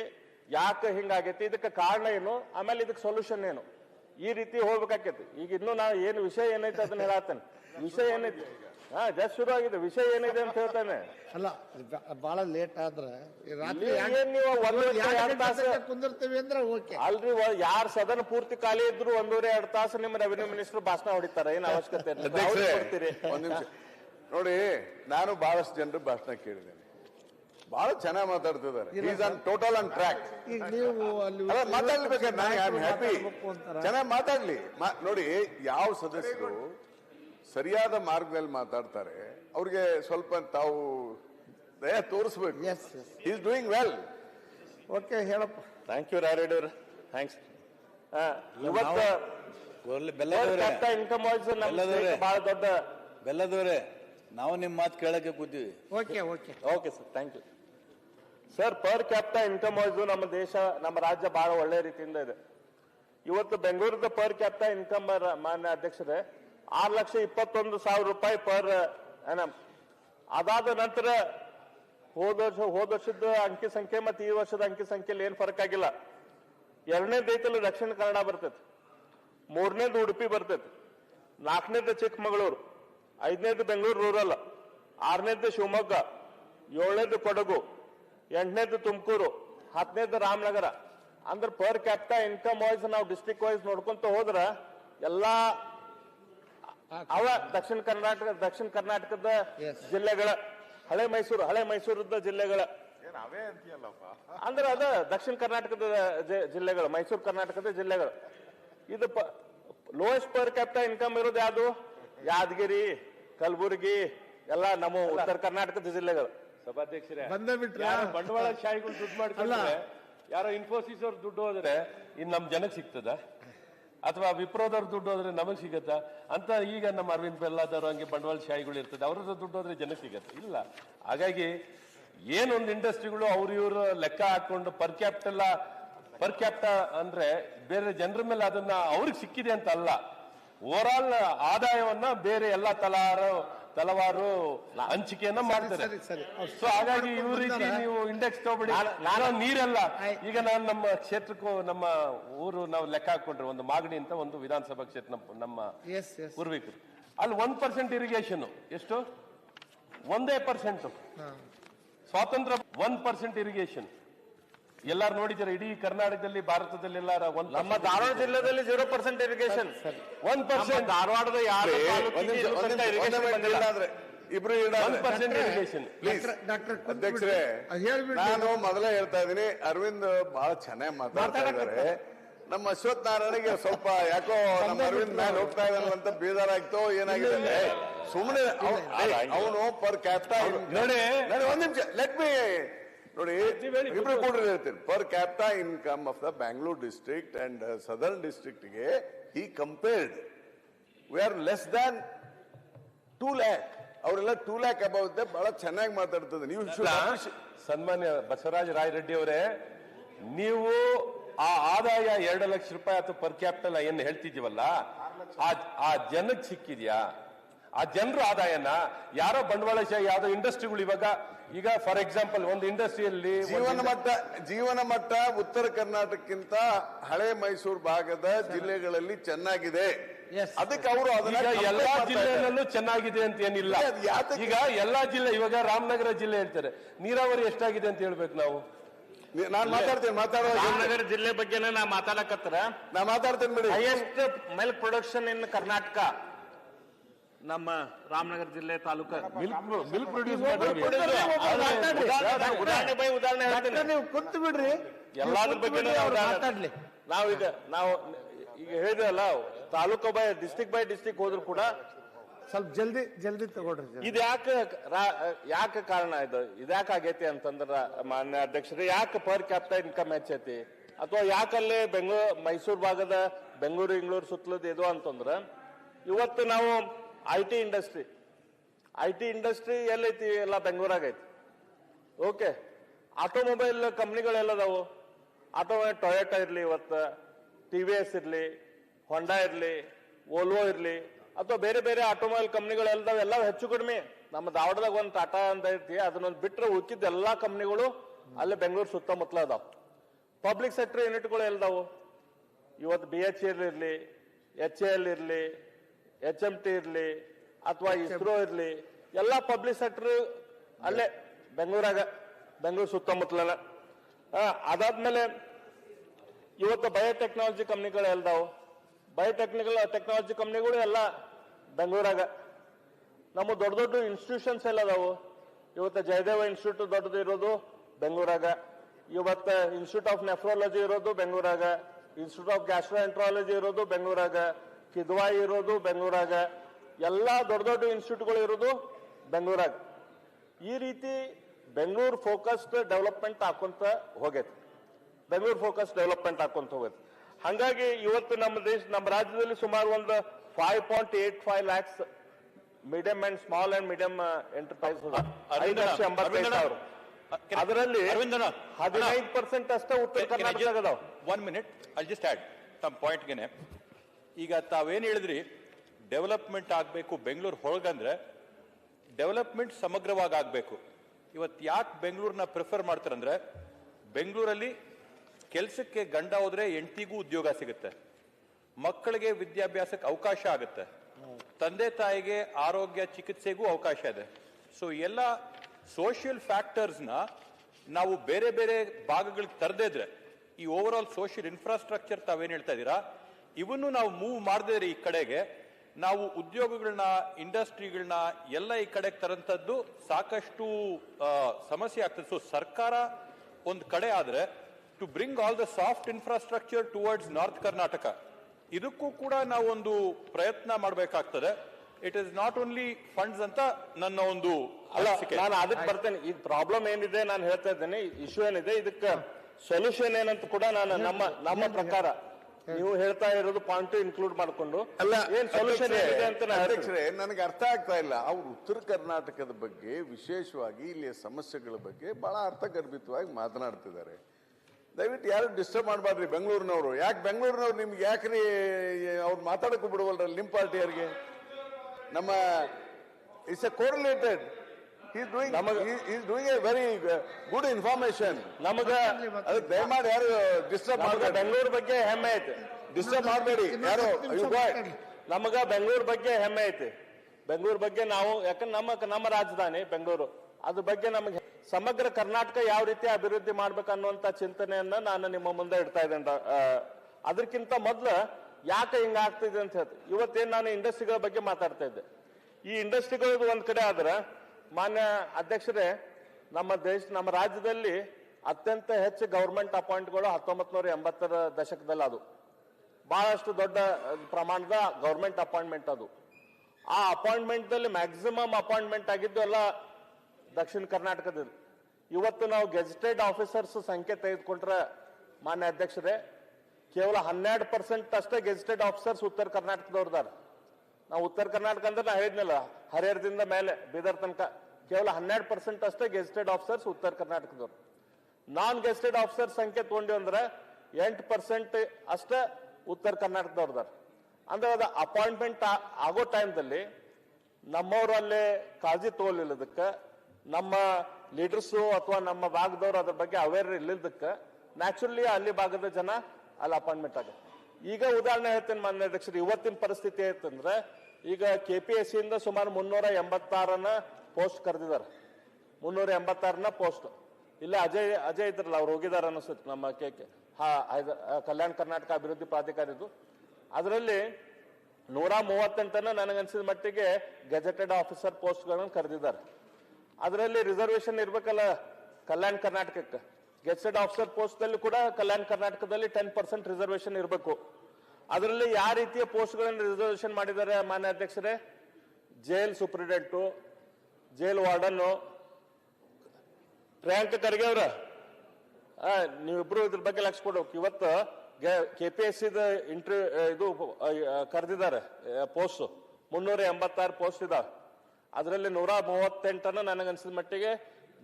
ಯಾಕೆ ಹಿಂಗಾಗೈತಿ? ಇದಕ್ಕೆ ಕಾರಣ ಏನು? ಆಮೇಲೆ ಇದಕ್ಕೆ ಸೊಲ್ಯೂಷನ್ ಏನು? ಈ ರೀತಿ ಹೋಗ್ಬೇಕಾಕೈತಿ. ಈಗ ಇನ್ನು ನಾ ಏನು ವಿಷಯ ಏನೈತೆ ಅದನ್ನ ಹೇಳತ್ತೇನೆ ವಿಷಯ ಏನೈತಿ? ಹಾ ಜಸ್ಟ್ ಶುರು ಆಗಿದೆ. ವಿಷಯ ಏನಿದೆ ಅಂತ ಹೇಳ್ತಾನೆ. ಅಲ್ಲ ಬಹಳ ಲೇಟ್ ಆದ್ರೆ ನೀವು ಕುಂದಿರ್ತೀವಿ ಅಂದ್ರೆ ಓಕೆ ಅಲ್ರಿ ಯಾರ ಸದನ ಪೂರ್ತಿ ಖಾಲಿ ಇದ್ರು ಒಂದೂವರೆ ಎರಡು ತಾಸು ನಿಮ್ಮ ರೆವಿನ್ಯೂ ಮಿನಿಸ್ಟರ್ ಭಾಷಣ ಹೊಡಿತಾರ. ಏನ್ ಅವಶ್ಯಕತೆ ನೋಡಿ ನಾನು ಬಹಳಷ್ಟು ಜನರು ಭಾಷಣ ಕೇಳಿದ್ದೇನೆ. ಬಹಳ ಚೆನ್ನಾಗಿ ಮಾತಾಡ್ತಿದ್ದಾರೆ. Is on total on track ಈಗ ನೀವು ಅಲ್ಲಿ ಮಾತಾಡ್ಬೇಕಾದ್ರೆ ನಾನು ಐ ಆಮ್ ಹ್ಯಾಪಿ ಮಾತಾಡ್ಬೇಕು ಚೆನ್ನಾಗಿ ಮಾತಾಡ್ಲಿ. ಮಾ- ನೋಡಿ ಯಾವ ಸದಸ್ಯರು ಸರಿಯಾದ ಮಾರ್ಗದಲ್ಲಿ ಮಾತಾಡ್ತಾರೆ ಅವ್ರಿಗೆ ಸ್ವಲ್ಪ ತಾವು ದಯ ತೋರಿಸ್ಬೇಕು. Yes, yes. Is doing well okay ಹೇಳಪ್ಪ. ಥ್ಯಾಂಕ್ ಯು ರಾರೇಡೂರ್ ಅವ್ರ ಥ್ಯಾಂಕ್ಸ್ ಇವತ್ತು ಬೆಲ್ಲದವ್ರೆ. ಇನ್ಕಮ್ ವಾಯ್ಸ್ ನಮ್ಮ ಎಲ್ಲದವ್ರೆ. ಬಹಳ ದೊಡ್ಡ ಬೆಲ್ಲದವ್ರೆ. ನಾವು ನಿಮ್ಮ ಮಾತು ಕೇಳಕ್ಕೆ ಕೂತೀವಿ. Okay okay. Okay sir. Thank you sir per capital income wise ನಮ್ಮ ದೇಶ, ನಮ್ಮ ರಾಜ್ಯ ಬಹಳ ಒಳ್ಳೆ ರೀತಿಯಿಂದ ಇದೆ. ಇವತ್ತು ಬೆಂಗಳೂರದ ಪರ್ ಕ್ಯಾಪಿಟಲ್ ಇನ್ಕಮ್ ಮಾನ್ಯ ಅಧ್ಯಕ್ಷರೇ, ಆರು ಲಕ್ಷ ಇಪ್ಪತ್ತೊಂದು ಸಾವಿರ ರೂಪಾಯಿ ಪರ್ ಎನಮ್ ಅದಾದ ನಂತರ ಹೋದ ವರ್ಷ, ಹೋದ ವರ್ಷದ ಅಂಕಿ ಸಂಖ್ಯೆ ಮತ್ತು ಈ ವರ್ಷದ ಅಂಕಿ ಸಂಖ್ಯೆಯಲ್ಲಿ ಏನು ಫರಕ್ ಆಗಿಲ್ಲ. ಎರಡನೇ ಐತಲ್ಲ ದಕ್ಷಿಣ ಕನ್ನಡ ಬರ್ತೈತಿ. ಮೂರನೇದು ಉಡುಪಿ ಬರ್ತೈತಿ. ನಾಲ್ಕನೇದು ಚಿಕ್ಕಮಗಳೂರು. ಐದನೇದು ಬೆಂಗಳೂರು ರೂರಲ್ ಆರನೇದು ಶಿವಮೊಗ್ಗ. ಏಳನೇದು ಕೊಡಗು. ಎಂಟನೇದು ತುಮಕೂರು ಹತ್ತನೇದು ರಾಮನಗರ. ಅಂದ್ರೆ ಪರ್ ಕ್ಯಾಪಿಟ ಇನ್ಕಮ್ ವೈಸ್ ನಾವು ಡಿಸ್ಟ್ರಿಕ್ಟ್ ವೈಸ್ ನೋಡ್ಕೊಂತ ಹೋದ್ರ ಎಲ್ಲಾ ಅವ ದಕ್ಷಿಣ ಕರ್ನಾಟಕ ದಕ್ಷಿಣ ಕರ್ನಾಟಕದ. ಜಿಲ್ಲೆಗಳ ಹಳೆ ಮೈಸೂರು ಹಳೆ ಮೈಸೂರದ ಜಿಲ್ಲೆಗಳ. ಅಂದ್ರೆ ಅದ ದಕ್ಷಿಣ ಕರ್ನಾಟಕದ ಜಿ- ಜಿಲ್ಲೆಗಳು ಮೈಸೂರು ಕರ್ನಾಟಕದ ಜಿಲ್ಲೆಗಳು. ಇದು ಲೋಯೆಸ್ಟ್ ಪರ್ ಕ್ಯಾಪಿಟಲ್ ಇನ್ಕಮ್ ಇರೋದು ಯಾವುದು? ಯಾದಗಿರಿ ಕಲಬುರಗಿ ಎಲ್ಲ ನಮ್ಮ ಉತ್ತರ ಕರ್ನಾಟಕದ ಜಿಲ್ಲೆಗಳು. ಸಭಾಧ್ಯಕ್ಷರೇ ಬಂದೇ ಬಿಟ್ರೆ? ಬಂಡವಾಳ ಶಾಹಿಗಳು ದುಡ್ಡು ಮಾಡ್ಕೊಂಡ್ರೆ ಯಾರೋ ಇನ್ಫೋಸಿಸ್ ಅವ್ರ ದುಡ್ಡು ಹೋದ್ರೆ ಇನ್ ನಮ್ ಜನಕ್ಕೆ ಸಿಗ್ತದ? ಅಥವಾ ವಿಪ್ರೋದವ್ರ ದುಡ್ಡು ಹೋದ್ರೆ ನಮಗ್ ಸಿಗತ್ತಾ? ಅಂತ ಈಗ ನಮ್ಮ ಅರವಿಂದ್ ಬೆಲ್ಲಾದವ್ರು ಹಂಗೆ ಬಂಡವಾಳಶಾಹಿಗಳು ಇರ್ತದೆ ಅವ್ರ ದುಡ್ಡು ಹೋದ್ರೆ ಜನಕ್ಕೆ ಸಿಗತ್ತೆ? ಇಲ್ಲ. ಹಾಗಾಗಿ ಏನೊಂದು ಇಂಡಸ್ಟ್ರಿಗಳು ಅವ್ರ ಇವ್ರ ಲೆಕ್ಕ ಹಾಕೊಂಡು ಪರ್ ಕ್ಯಾಪಿಟಲ್ ಪರ್ ಕ್ಯಾಪಿಟ ಅಂದ್ರೆ ಬೇರೆ ಜನರ ಮೇಲೆ ಅದನ್ನ ಅವ್ರಿಗೆ ಸಿಕ್ಕಿದೆ ಅಂತ ಅಲ್ಲ. ಓವರಾಲ್ ಆದಾಯವನ್ನ ಬೇರೆ ಎಲ್ಲ ತಲಾರು ತಲವಾರು ಹಂಚಿಕೆಯನ್ನ ಮಾಡ್ತಾರೆ. ಸೊ ಹಾಗಾಗಿ ಇವ್ರ ರೀತಿ ನೀವು ಇಂಡೆಕ್ಸ್ ತಗೋಬಿಡಿ. ನಾನು ನೀರೆಲ್ಲ. ಈಗ ನಾನು ನಮ್ಮ ಕ್ಷೇತ್ರಕ್ಕೂ ನಮ್ಮ ಊರು ನಾವು ಲೆಕ್ಕ ಹಾಕೊಂಡ್ರೆ ಒಂದು ಮಾಗಡಿ ಅಂತ ಒಂದು ವಿಧಾನಸಭಾ ಕ್ಷೇತ್ರ ನಮ್ಮ- ಪೂರ್ವಿಕರು. ಅಲ್ಲಿ ಒಂದ್ ಪರ್ಸೆಂಟ್ ಇರಿಗೇಷನ್ ಎಷ್ಟು? ಒಂದೇ ಪರ್ಸೆಂಟ್ ಸ್ವಾತಂತ್ರ್ಯ ಒನ್ ಪರ್ಸೆಂಟ್ ಇರಿಗೇಷನ್ ಎಲ್ಲಾರು ನೋಡಿದ್ದಾರೆ? ಇಡೀ ಕರ್ನಾಟಕದಲ್ಲಿ ಭಾರತದಲ್ಲಿ ಎಲ್ಲಾರ ಒಂದ್ ನಮ್ಮ ಧಾರವಾಡ ಜಿಲ್ಲೆದಲ್ಲಿ ಜೀರೋ ಪರ್ಸೆಂಟ್ ಇರಿಗೇಷನ್ ಒಂದ್ ಪರ್ಸೆಂಟ್ ಧಾರವಾಡದ ಇಬ್ರು ಅಧ್ಯಕ್ಷರೇ ನಾನು ಮೊದಲೇ ಹೇಳ್ತಾ ಇದೀನಿ ಅರವಿಂದ್ ಬಹಳ ಚೆನ್ನಾಗಿ ಮಾತಾಡ್ತಾ ಇದ್ದಾರೆ. ನಮ್ಮ ಅಶ್ವಥ್ ನಾರಾಯಣಿಗೆ ಸ್ವಲ್ಪ ಯಾಕೋ ನಮ್ಮ ಅರವಿಂದ್ ಮ್ಯಾನ್ ಹೋಗ್ತಾ ಇದ್ದಾನಲ್ಲ ಅಂತ ಬೇಜಾರಾಗ್ತೋ ಏನಾಗಿದೆ ಸುಮ್ಮನೆ ಅವನು ಪರ್ ಕ್ಯಾಪ್ಟನ್. ನೋಡಿ. ಒಂದ್ ನಿಮಿಷ ಲೆಟ್ ಮಿ ನೋಡಿ ಕೂಡ ಹೇಳ್ತೀನಿ. Per capita income of the Bangalore district and southern ಡಿಸ್ಟ್ರಿಕ್ಟ್ಗೆ ಈ compared we are less than two lakh ಅವರೆಲ್ಲ ಟೂ ಲ್ಯಾಕ್ ಅಬೌವ್ ಇದೆ ಬಹಳ ಚೆನ್ನಾಗಿ ಮಾತಾಡ್ತದೆ ನೀವು ಸನ್ಮಾನ್ಯ ಬಸವರಾಜ ರಾಯ್ ರೆಡ್ಡಿ ಅವರೇ ನೀವು ಆ ಆದಾಯ ಎರಡು ಲಕ್ಷ ರೂಪಾಯಿ ಅಥವಾ ಪರ್ ಕ್ಯಾಪಿಟಲ್ ಏನು ಹೇಳ್ತಿದ್ದೀವಲ್ಲ ಆ ಆ ಜನಕ್ಕೆ ಸಿಕ್ಕಿದ್ಯಾ? ಆ ಜನರ ಆದಾಯನ? ಯಾರೋ ಬಂಡವಾಳಶಾಹಿ ಯಾವ್ದೋ ಇಂಡಸ್ಟ್ರಿಗಳು ಇವಾಗ ಈಗ ಫಾರ್ ಎಕ್ಸಾಂಪಲ್ ಒಂದು ಇಂಡಸ್ಟ್ರಿಯಲ್ಲಿ ಜೀವನ ಮಟ್ಟ ಜೀವನ ಮಟ್ಟ ಉತ್ತರ ಕರ್ನಾಟಕಕ್ಕಿಂತ ಹಳೆ ಮೈಸೂರು ಭಾಗದ ಜಿಲ್ಲೆಗಳಲ್ಲಿ ಚೆನ್ನಾಗಿದೆ. ಅದಕ್ಕೆ ಅವರು ಅದನ್ನ ಈಗ ಎಲ್ಲಾ ಜಿಲ್ಲೆಯಲ್ಲೂ ಚೆನ್ನಾಗಿದೆ ಅಂತ ಏನಿಲ್ಲ. ಈಗ ಎಲ್ಲಾ ಜಿಲ್ಲೆ ಇವಾಗ ರಾಮನಗರ ಜಿಲ್ಲೆ ಹೇಳ್ತಾರೆ. ನೀರಾವರಿ ಎಷ್ಟಾಗಿದೆ ಅಂತ ಹೇಳ್ಬೇಕು ನಾವು? ನಾನು ನಾನ್ ಮಾತಾಡ್ತೇನೆ ಮಾತಾಡೋ ರಾಮನಗರ ಜಿಲ್ಲೆ ಬಗ್ಗೆನೇ ನಾ ಮಾತಾಡಕತ್ತರ. ನಾ ಮಾತಾಡ್ತೇನೆ ಬಿಡಿ. Highest milk production in Karnataka ನಮ್ಮ ರಾಮನಗರ ಜಿಲ್ಲೆ ತಾಲೂಕ ಮಿಲ್ಕ್ ಪ್ರೊಡ್ಯೂಸ್ ಉದಾಹರಣೆ ಉದಾಹರಣೆ ಬೈ ಉದಾಹರಣೆ ಹೇಳ್ತೀನಿ. ನೀವು ಕುಂತು ಬಿಡ್ರಿ. ಎಲ್ಲಾದ್ರ ಬಗ್ಗೆ ಮಾತಾಡ್ಲಿ. ನಾವೀಗ ನಾವು ಈಗ ಹೇಳಿದ್ರಲ್ಲ taluk by district by district ಹೋದ್ರು ಕೂಡ ಸ್ವಲ್ಪ ಜಲ್ದಿ ಜಲ್ದಿ ತಗೊಳ್ರಿ. ಇದು ಯಾಕೆ ಯಾಕೆ ಕಾರಣ ಇದು? ಇದ್ಯಾಕೆ ಆಗೈತಿ ಅಂತಂದ್ರ ಮಾನ್ಯ ಅಧ್ಯಕ್ಷರೇ ಯಾಕೆ ಪರ್ ಕ್ಯಾಪಿಟಲ್ ಇನ್ಕಮ್ ಹೆಚ್ಚೈತಿ? ಅಥವಾ ಯಾಕಲ್ಲೇ ಬೆಂಗಳೂರು ಮೈಸೂರು ಭಾಗದ ಬೆಂಗಳೂರು ಇಂಗ್ಳೂರು ಸುತ್ತಲದ ಇದು ಅಂತಂದ್ರ ಇವತ್ತು ನಾವು I T industry. I T industry ಎಲ್ಲೈತಿ? ಎಲ್ಲ ಬೆಂಗಳೂರಾಗ ಐತಿ ಓಕೆ. ಆಟೋಮೊಬೈಲ್ ಕಂಪ್ನಿಗಳೆಲ್ಲದಾವು ಆಟೋ ಟೊಯೋಟಾ ಇರಲಿ ಇವತ್ತು, ಟಿ ವಿ ಎಸ್ ಇರಲಿ, ಹೊಂಡಾ ಇರಲಿ ಓಲ್ವೋ ಇರಲಿ, ಅಥವಾ ಬೇರೆ ಬೇರೆ ಆಟೋಮೊಬೈಲ್ ಕಂಪ್ನಿಗಳೆಲ್ಲದಾವ ಎಲ್ಲ ಹೆಚ್ಚು ಕಡಿಮೆ. ನಮ್ಮ ದಾವಡದಾಗ ಒಂದು ಟಾಟಾ ಅಂತ ಐತಿ. ಅದನ್ನೊಂದು ಬಿಟ್ಟರೆ ಉಳ್ಕಿದ ಎಲ್ಲ ಕಂಪ್ನಿಗಳು ಅಲ್ಲೇ ಬೆಂಗಳೂರು ಸುತ್ತಮುತ್ತಲ ಅದಾವ ಪಬ್ಲಿಕ್ ಸೆಕ್ಟರ್ ಯೂನಿಟ್ಗಳು ಎಲ್ದಾವು ಇವತ್ತು ಬಿ ಎಚ್ ಎಲ್ ಇರಲಿ, ಎಚ್ ಎ ಎಲ್ ಇರಲಿ ಎಚ್ ಎಂ ಟಿ ಇರಲಿ ಅಥವಾ ಇಸ್ರೋ ಇರಲಿ ಎಲ್ಲ ಪಬ್ಲಿಕ್ ಸೆಕ್ಟರ್ ಅಲ್ಲೇ ಬೆಂಗಳೂರಾಗ ಬೆಂಗಳೂರು ಸುತ್ತಮುತ್ತಲ ಅದಾದ್ಮೇಲೆ ಇವತ್ತು ಬಯೋಟೆಕ್ನಾಲಜಿ ಕಂಪ್ನಿಗಳು ಎಲ್ದಾವು? ಬಯೋಟೆಕ್ನಿಕಲ್ ಟೆಕ್ನಾಲಜಿ ಕಂಪ್ನಿಗಳು ಎಲ್ಲ ಬೆಂಗಳೂರಾಗ. ನಮ್ಮ ದೊಡ್ಡ ದೊಡ್ಡ ಇನ್ಸ್ಟಿಟ್ಯೂಷನ್ಸ್ ಎಲ್ಲ ಅದಾವು ಇವತ್ತು ಜಯದೇವ ಇನ್ಸ್ಟಿಟ್ಯೂಟ್ ದೊಡ್ಡದು ಇರೋದು ಬೆಂಗಳೂರಾಗ. ಇವತ್ತು ಇನ್ಸ್ಟಿಟ್ಯೂಟ್ ಆಫ್ ನೆಫ್ರಾಲಜಿ ಇರೋದು ಬೆಂಗಳೂರಾಗ. ಇನ್ಸ್ಟಿಟ್ಯೂಟ್ ಆಫ್ ಗ್ಯಾಸ್ಟ್ರೋಎಂಟ್ರಾಲಜಿ ಇರೋದು ಬೆಂಗಳೂರಾಗ. ಕಿದ್ವಾಯಿ ಇರೋದು ಬೆಂಗಳೂರಾಗ. ಎಲ್ಲಾ ದೊಡ್ಡ ದೊಡ್ಡ ಇನ್ಸ್ಟಿಟ್ಯೂಟ್ಗಳು ಇರೋದು ಬೆಂಗಳೂರಾಗ. ಈ ರೀತಿ ಬೆಂಗಳೂರು ಫೋಕಸ್ಡ್ ಡೆವಲಪ್ಮೆಂಟ್ ಹಾಕೊಂತ ಹೋಗೈತಿ. ಬೆಂಗಳೂರು ಫೋಕಸ್ ಡೆವಲಪ್ಮೆಂಟ್ ಹಾಕೊಂತ ಹೋಗೈತೆ. ಹಂಗಾಗಿ ಇವತ್ತು ನಮ್ಮ ದೇಶ ನಮ್ಮ ರಾಜ್ಯದಲ್ಲಿ ಸುಮಾರು ಒಂದು five point eight five lakhs medium and small and medium enterprise ಎಂಬತ್ತೈದು ಅದರಲ್ಲಿ ಹದಿನೈದು ಪರ್ಸೆಂಟ್ ಅಷ್ಟೇ ಉತ್ತರ ಕರ್ನಾಟಕ ಅದಾವ one minute I just add ತಮ್ಮ ಪಾಯಿಂಟ್ಗೆನೆ ಈಗ ತಾವೇನು ಹೇಳಿದ್ರಿ? ಡೆವಲಪ್ಮೆಂಟ್ ಆಗಬೇಕು ಬೆಂಗಳೂರು ಹೊರಗಂದ್ರೆ ಡೆವಲಪ್ಮೆಂಟ್ ಸಮಗ್ರವಾಗಿ ಆಗಬೇಕು. ಇವತ್ತು ಯಾಕೆ ಬೆಂಗಳೂರನ್ನ ಪ್ರಿಫರ್ ಮಾಡ್ತಾರಂದ್ರೆ ಬೆಂಗಳೂರಲ್ಲಿ ಕೆಲಸಕ್ಕೆ ಗಂಡ ಹೋದ್ರೆ ಹೆಂಡತಿಗೂ ಉದ್ಯೋಗ ಸಿಗುತ್ತೆ. ಮಕ್ಕಳಿಗೆ ವಿದ್ಯಾಭ್ಯಾಸಕ್ಕೆ ಅವಕಾಶ ಆಗುತ್ತೆ. ತಂದೆ ತಾಯಿಗೆ ಆರೋಗ್ಯ ಚಿಕಿತ್ಸೆಗೂ ಅವಕಾಶ ಇದೆ. ಸೊ ಎಲ್ಲ ಸೋಷಿಯಲ್ ಫ್ಯಾಕ್ಟರ್ಸ್ನ ನಾವು ಬೇರೆ ಬೇರೆ ಭಾಗಗಳಿಗೆ ತರದೇ ಇದ್ರೆ ಈ ಓವರ್ ಆಲ್ ಸೋಷಿಯಲ್ ಇನ್ಫ್ರಾಸ್ಟ್ರಕ್ಚರ್ ತಾವೇನು ಹೇಳ್ತಾ ಇದ್ದೀರಾ? ಇವನ್ನು ನಾವು ಮೂವ್ ಮಾಡದೇ ಈ ಕಡೆಗೆ ನಾವು ಉದ್ಯೋಗಗಳನ್ನ ಇಂಡಸ್ಟ್ರಿಗಳನ್ನ ಎಲ್ಲ ಈ ಕಡೆಗೆ ತರಂತದ್ದು ಸಾಕಷ್ಟು ಸಮಸ್ಯೆ ಆಗ್ತದೆ. ಸೊ ಸರ್ಕಾರ ಒಂದು ಕಡೆ ಆದ್ರೆ to bring all the soft infrastructure towards north Karnataka ಇದಕ್ಕೂ ಕೂಡ ನಾವು ಒಂದು ಪ್ರಯತ್ನ ಮಾಡಬೇಕಾಗ್ತದೆ. It is not only funds ಅಂತ ನನ್ನ ಒಂದು ನಾನು ಅದಕ್ಕೆ ಬರ್ತೇನೆ. ಈ ಪ್ರಾಬ್ಲಮ್ ಏನಿದೆ ನಾನು ಹೇಳ್ತಾ ಇದ್ದೇನೆ ಇಶ್ಯೂ ಏನಿದೆ ಇದಕ್ಕೆ ಸೊಲ್ಯೂಷನ್ ಏನಂತ ಕೂಡ ನಾನು ನಮ್ಮ ನಮ್ಮ ಪ್ರಕಾರ. ನೀವು ಹೇಳ್ತಾ ಇರೋದು ಪಾಯಿಂಟ್ ಇನ್ಕ್ಲೂಡ್ ಮಾಡಿಕೊಂಡು. ಅಲ್ಲ ಏನ್ ಸೊಲ್ಯೂಷನ್ ಏನಿದೆ ಅಂತ ನಾನು ಅಧ್ಯಕ್ಷರೇ ನನಗೆ ಅರ್ಥ ಆಗ್ತಾ ಇಲ್ಲ. ಅವ್ರು ಉತ್ತರ ಕರ್ನಾಟಕದ ಬಗ್ಗೆ ವಿಶೇಷವಾಗಿ ಇಲ್ಲಿಯ ಸಮಸ್ಯೆಗಳ ಬಗ್ಗೆ ಬಹಳ ಅರ್ಥಗರ್ಭಿತವಾಗಿ ಮಾತನಾಡ್ತಿದ್ದಾರೆ. ದಯವಿಟ್ಟು ಯಾರು ಡಿಸ್ಟರ್ಬ್ ಮಾಡಬಾರ್ರಿ ಬೆಂಗಳೂರಿನವರು. ಯಾಕೆ ಬೆಂಗಳೂರಿನವ್ರು ನಿಮ್ಗೆ ಯಾಕ್ರಿ ಅವ್ರು ಮಾತಾಡಕ್ಕೂ ಬಿಡುವಲ್ರಲ್ಲ ನಿಮ್ಮ ಪಾರ್ಟಿಯವ್ರಿಗೆ ನಮ್ಮ it's a correlated very good information ನಮಗ ದಯಮಾಡಿ ಯಾರು ಡಿಸ್ಟರ್ಬ್ ಮಾಡ್ಬೇಡಿ. ಬೆಂಗಳೂರು ಬಗ್ಗೆ ಹೆಮ್ಮೆ ಐತೆ. ಡಿಸ್ಟರ್ಬ್ ಮಾಡಬೇಡಿ. ಯಾರು. ನಮಗ ಬೆಂಗಳೂರು ಬಗ್ಗೆ ಹೆಮ್ಮೆ ಐತಿ. ಬೆಂಗಳೂರು ಬಗ್ಗೆ ನಾವು ಯಾಕಂದ್ರೆ ನಮ್ಮ ನಮ್ಮ ರಾಜಧಾನಿ ಬೆಂಗಳೂರು ಅದ್ರ ಬಗ್ಗೆ ನಮಗೆ ಸಮಗ್ರ ಕರ್ನಾಟಕ ಯಾವ ರೀತಿ ಅಭಿವೃದ್ಧಿ ಮಾಡ್ಬೇಕನ್ನುವಂತ ಚಿಂತನೆಯನ್ನ ನಾನು ನಿಮ್ಮ ಮುಂದೆ ಇಡ್ತಾ ಇದ್ದೇನೆ ಆ, ಅದಕ್ಕಿಂತ ಮೊದಲು ಯಾಕೆ ಹಿಂಗ ಆಗ್ತಿದೆ ಅಂತ ಹೇಳ್ತೀನಿ. ಇವತ್ತೇನು ನಾನು ಇಂಡಸ್ಟ್ರಿಗಳ ಬಗ್ಗೆ ಮಾತಾಡ್ತಾ ಇದ್ದೆ. ಈ ಇಂಡಸ್ಟ್ರಿಗಳ ಒಂದ್ ಕಡೆ ಆದ್ರೆ ಮಾನ್ಯ ಅಧ್ಯಕ್ಷರೇ, ನಮ್ಮ ದೇಶ, ನಮ್ಮ ರಾಜ್ಯದಲ್ಲಿ ಅತ್ಯಂತ ಹೆಚ್ಚು ಗೌರ್ಮೆಂಟ್ ಅಪಾಯಿಂಟ್ಗಳು ಹತ್ತೊಂಬತ್ತು ನೂರ ಎಂಬತ್ತರ ದಶಕದಲ್ಲಿ ಅದು. ಬಹಳಷ್ಟು ದೊಡ್ಡ ಪ್ರಮಾಣದ ಗೌರ್ಮೆಂಟ್ ಅಪಾಯಿಂಟ್ಮೆಂಟ್ ಅದು. ಆ ಅಪಾಯಿಂಟ್ಮೆಂಟ್ ದಲ್ಲಿ ಮ್ಯಾಕ್ಸಿಮಮ್ ಅಪಾಯಿಂಟ್ಮೆಂಟ್ ಆಗಿದ್ದು ಎಲ್ಲ ದಕ್ಷಿಣ ಕರ್ನಾಟಕದಲ್ಲಿ. ಇವತ್ತು ನಾವು ಗೆಜೆಟೆಡ್ ಆಫೀಸರ್ಸ್ ಸಂಖ್ಯೆ ತೆಗೆದುಕೊಂಡ್ರೆ, ಮಾನ್ಯ ಅಧ್ಯಕ್ಷರೇ, ಕೇವಲ ಹನ್ನೆರಡು ಪರ್ಸೆಂಟ್ ಅಷ್ಟೇ ಗೆಜೆಟೆಡ್ ಆಫೀಸರ್ಸ್ ಉತ್ತರ ಕರ್ನಾಟಕದವ್ರದಾರ ನಾವು ಉತ್ತರ ಕರ್ನಾಟಕ ಅಂದ್ರೆ ನಾ ಹೇಳಿದ್ನಲ್ಲ, ಹರಿಹರದಿಂದ ಮೇಲೆ, ಬೀದರ್ ತನಕ. ಕೇವಲ ಹನ್ನೆರಡು ಪರ್ಸೆಂಟ್ ಅಷ್ಟೇ ಗೆಸ್ಟೆಡ್ ಆಫೀಸರ್ಸ್ ಉತ್ತರ ಕರ್ನಾಟಕದವ್ರು. ನಾನ್ ಗೆಸ್ಟೆಡ್ ಆಫೀಸರ್ ಸಂಖ್ಯೆ ತಗೊಂಡಿವಿ ಅಂದ್ರೆ ಎಂಟು ಪರ್ಸೆಂಟ್ ಅಷ್ಟೇ ಉತ್ತರ ಕರ್ನಾಟಕದವ್ರದಾರ. ಅಂದ್ರೆ ಅದು ಅಪಾಯಿಂಟ್ಮೆಂಟ್ ಆಗೋ ಟೈಮ್ದಲ್ಲಿ ನಮ್ಮವರು ಅಲ್ಲೇ ಕಾಳಜಿ ತಗೊಳ್ಳಿಲ್ಲದಕ್ಕೆ ನಮ್ಮ ಲೀಡರ್ಸು ಅಥವಾ ನಮ್ಮ ಭಾಗದವ್ರು ಅದ್ರ ಬಗ್ಗೆ ಅವೇರ್ ಇಲ್ಲದಕ್ಕೆ ನ್ಯಾಚುರಲಿ ಅಲ್ಲಿ ಭಾಗದ ಜನ ಅಲ್ಲಿ ಅಪಾಯಿಂಟ್ಮೆಂಟ್ ಆಗುತ್ತೆ. ಈಗ ಉದಾಹರಣೆ ಹೇಳ್ತೇನೆ ಮಾನ್ಯ ಅಧ್ಯಕ್ಷರು, ಇವತ್ತಿನ ಪರಿಸ್ಥಿತಿ ಐತಂದ್ರೆ ಈಗ ಕೆ ಪಿ ಎಸ್ ಸಿಯಿಂದ ಸುಮಾರು ಮುನ್ನೂರ ಎಂಬತ್ತಾರನ ಪೋಸ್ಟ್ ಕರೆದಿದ್ದಾರೆ. ಮುನ್ನೂರ ಎಂಬತ್ತಾರನ ಪೋಸ್ಟ್ ಇಲ್ಲ ಅಜಯ್ ಅಜಯ್ ಇದ್ರಲ್ಲ, ಅವ್ರು ಹೋಗಿದ್ದಾರೆ ಅನ್ನಿಸುತ್ತೆ ನಮ್ಮ ಕೆ ಕೆ ಹಾ ಕಲ್ಯಾಣ ಕರ್ನಾಟಕ ಅಭಿವೃದ್ಧಿ ಪ್ರಾಧಿಕಾರದ್ದು. ಅದರಲ್ಲಿ ನೂರ ಮೂವತ್ತೆಂಟನ ನನಗನ್ಸಿದ ಮಟ್ಟಿಗೆ ಗೆಜೆಟೆಡ್ ಆಫೀಸರ್ ಪೋಸ್ಟ್ಗಳನ್ನು ಕರೆದಿದ್ದಾರೆ. ಅದರಲ್ಲಿ ರಿಸರ್ವೇಶನ್ ಇರಬೇಕಲ್ಲ ಕಲ್ಯಾಣ ಕರ್ನಾಟಕಕ್ಕೆ. ಗೆಜೆಟೆಡ್ ಆಫೀಸರ್ ಪೋಸ್ಟ್ ಅಲ್ಲಿ ಕೂಡ ಕಲ್ಯಾಣ ಕರ್ನಾಟಕದಲ್ಲಿ ಟೆನ್ ಪರ್ಸೆಂಟ್ ರಿಸರ್ವೇಶನ್ ಇರಬೇಕು. ಅದರಲ್ಲಿ ಯಾವ ರೀತಿಯ ಪೋಸ್ಟ್ಗಳನ್ನು ರಿಸರ್ವೇಷನ್ ಮಾಡಿದ್ದಾರೆ ಮಾನ್ಯ ಅಧ್ಯಕ್ಷರೇ? ಜೈಲ್ ಸೂಪ್ರಿಡೆಂಟು ಜೈಲ್ ವಾರ್ಡನ್ನು. ಪ್ರಿಯಾಂಕ ಖರ್ಗೆ ಅವ್ರ? ನೀವಿಬ್ರು ಇದ್ರ ಬಗ್ಗೆ ಲಕ್ಷ ಕೊಡ್ಬೇಕು. ಇವತ್ತು ಕೆ ಪಿ ಎಸ್ ಸಿದ ಇಂಟರ್ವ್ಯೂ ಇದು ಕರೆದಿದ್ದಾರೆ ಪೋಸ್ಟ್. ಮುನ್ನೂರ ಎಂಬತ್ತಾರು ಪೋಸ್ಟ್ ಇದಾವೆ. ಅದರಲ್ಲಿ ನೂರ ಮೂವತ್ತೆಂಟನ್ನು ನನಗನ್ಸಿದ ಮಟ್ಟಿಗೆ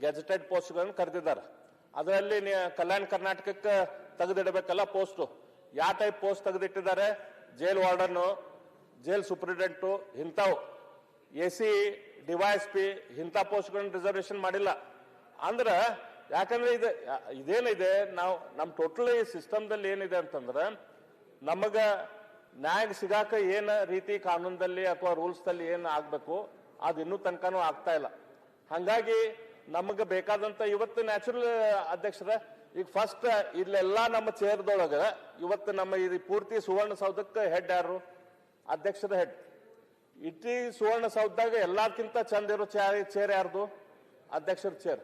ಗೆಜೆಟೆಡ್ ಪೋಸ್ಟ್ಗಳನ್ನು ಕರೆದಿದ್ದಾರೆ. ಅದರಲ್ಲಿ ಕಲ್ಯಾಣ ಕರ್ನಾಟಕಕ್ಕೆ ತೆಗೆದಿಡಬೇಕಲ್ಲ ಪೋಸ್ಟು. ಯಾವ ಟೈಪ್ ಪೋಸ್ಟ್ ತೆಗೆದಿಟ್ಟಿದ್ದಾರೆ? ಜೈಲ್ ವಾರ್ಡನ್ನು, ಜೈಲ್ ಸೂಪ್ರಿಡೆಂಟು ಇಂಥವು. ಎ ಸಿ ಡಿವೈಸ್ ಪಿ, ಇಂಥ ಪೋಸ್ಟ್ಗಳನ್ನ ರಿಸರ್ವೇಷನ್ ಮಾಡಿಲ್ಲ. ಅಂದ್ರೆ, ಯಾಕಂದ್ರೆ ಇದು, ಇದೇನಿದೆ, ನಾವು ನಮ್ಮ ಟೋಟಲ್ ಈ ಸಿಸ್ಟಮ್ದಲ್ಲಿ ಏನಿದೆ ಅಂತಂದ್ರೆ, ನಮಗೆ ನ್ಯಾಯ ಸಿಗಾಕ ಏನು ರೀತಿ ಕಾನೂನದಲ್ಲಿ ಅಥವಾ ರೂಲ್ಸ್ದಲ್ಲಿ ಏನು ಆಗಬೇಕು ಆಗ್ಬೇಕು ಅದು ಇನ್ನೂ ತನಕನೂ ಆಗ್ತಾ ಇಲ್ಲ. ಹಂಗಾಗಿ ನಮಗೆ ಬೇಕಾದಂಥ ಇವತ್ತು ನ್ಯಾಚುರಲ್ ಅಧ್ಯಕ್ಷರ ಈಗ ಫಸ್ಟ್ ಇಲ್ಲೆಲ್ಲ ನಮ್ಮ ಚೇರ್ದೊಳಗ ಇವತ್ತು ನಮ್ಮ ಇದು ಪೂರ್ತಿ ಸುವರ್ಣಸೌಧಕ್ಕೆ ಹೆಡ್ ಯಾರು? ಅಧ್ಯಕ್ಷರ ಹೆಡ್ ಇಟ್ಟಿ ಸುವರ್ಣಸೌಧದಾಗ ಎಲ್ಲಾರ್ಕಿಂತ ಚಂದ ಇರೋ ಚೇರ್ ಚೇರ್ ಯಾರ್ದು? ಅಧ್ಯಕ್ಷರ ಚೇರ್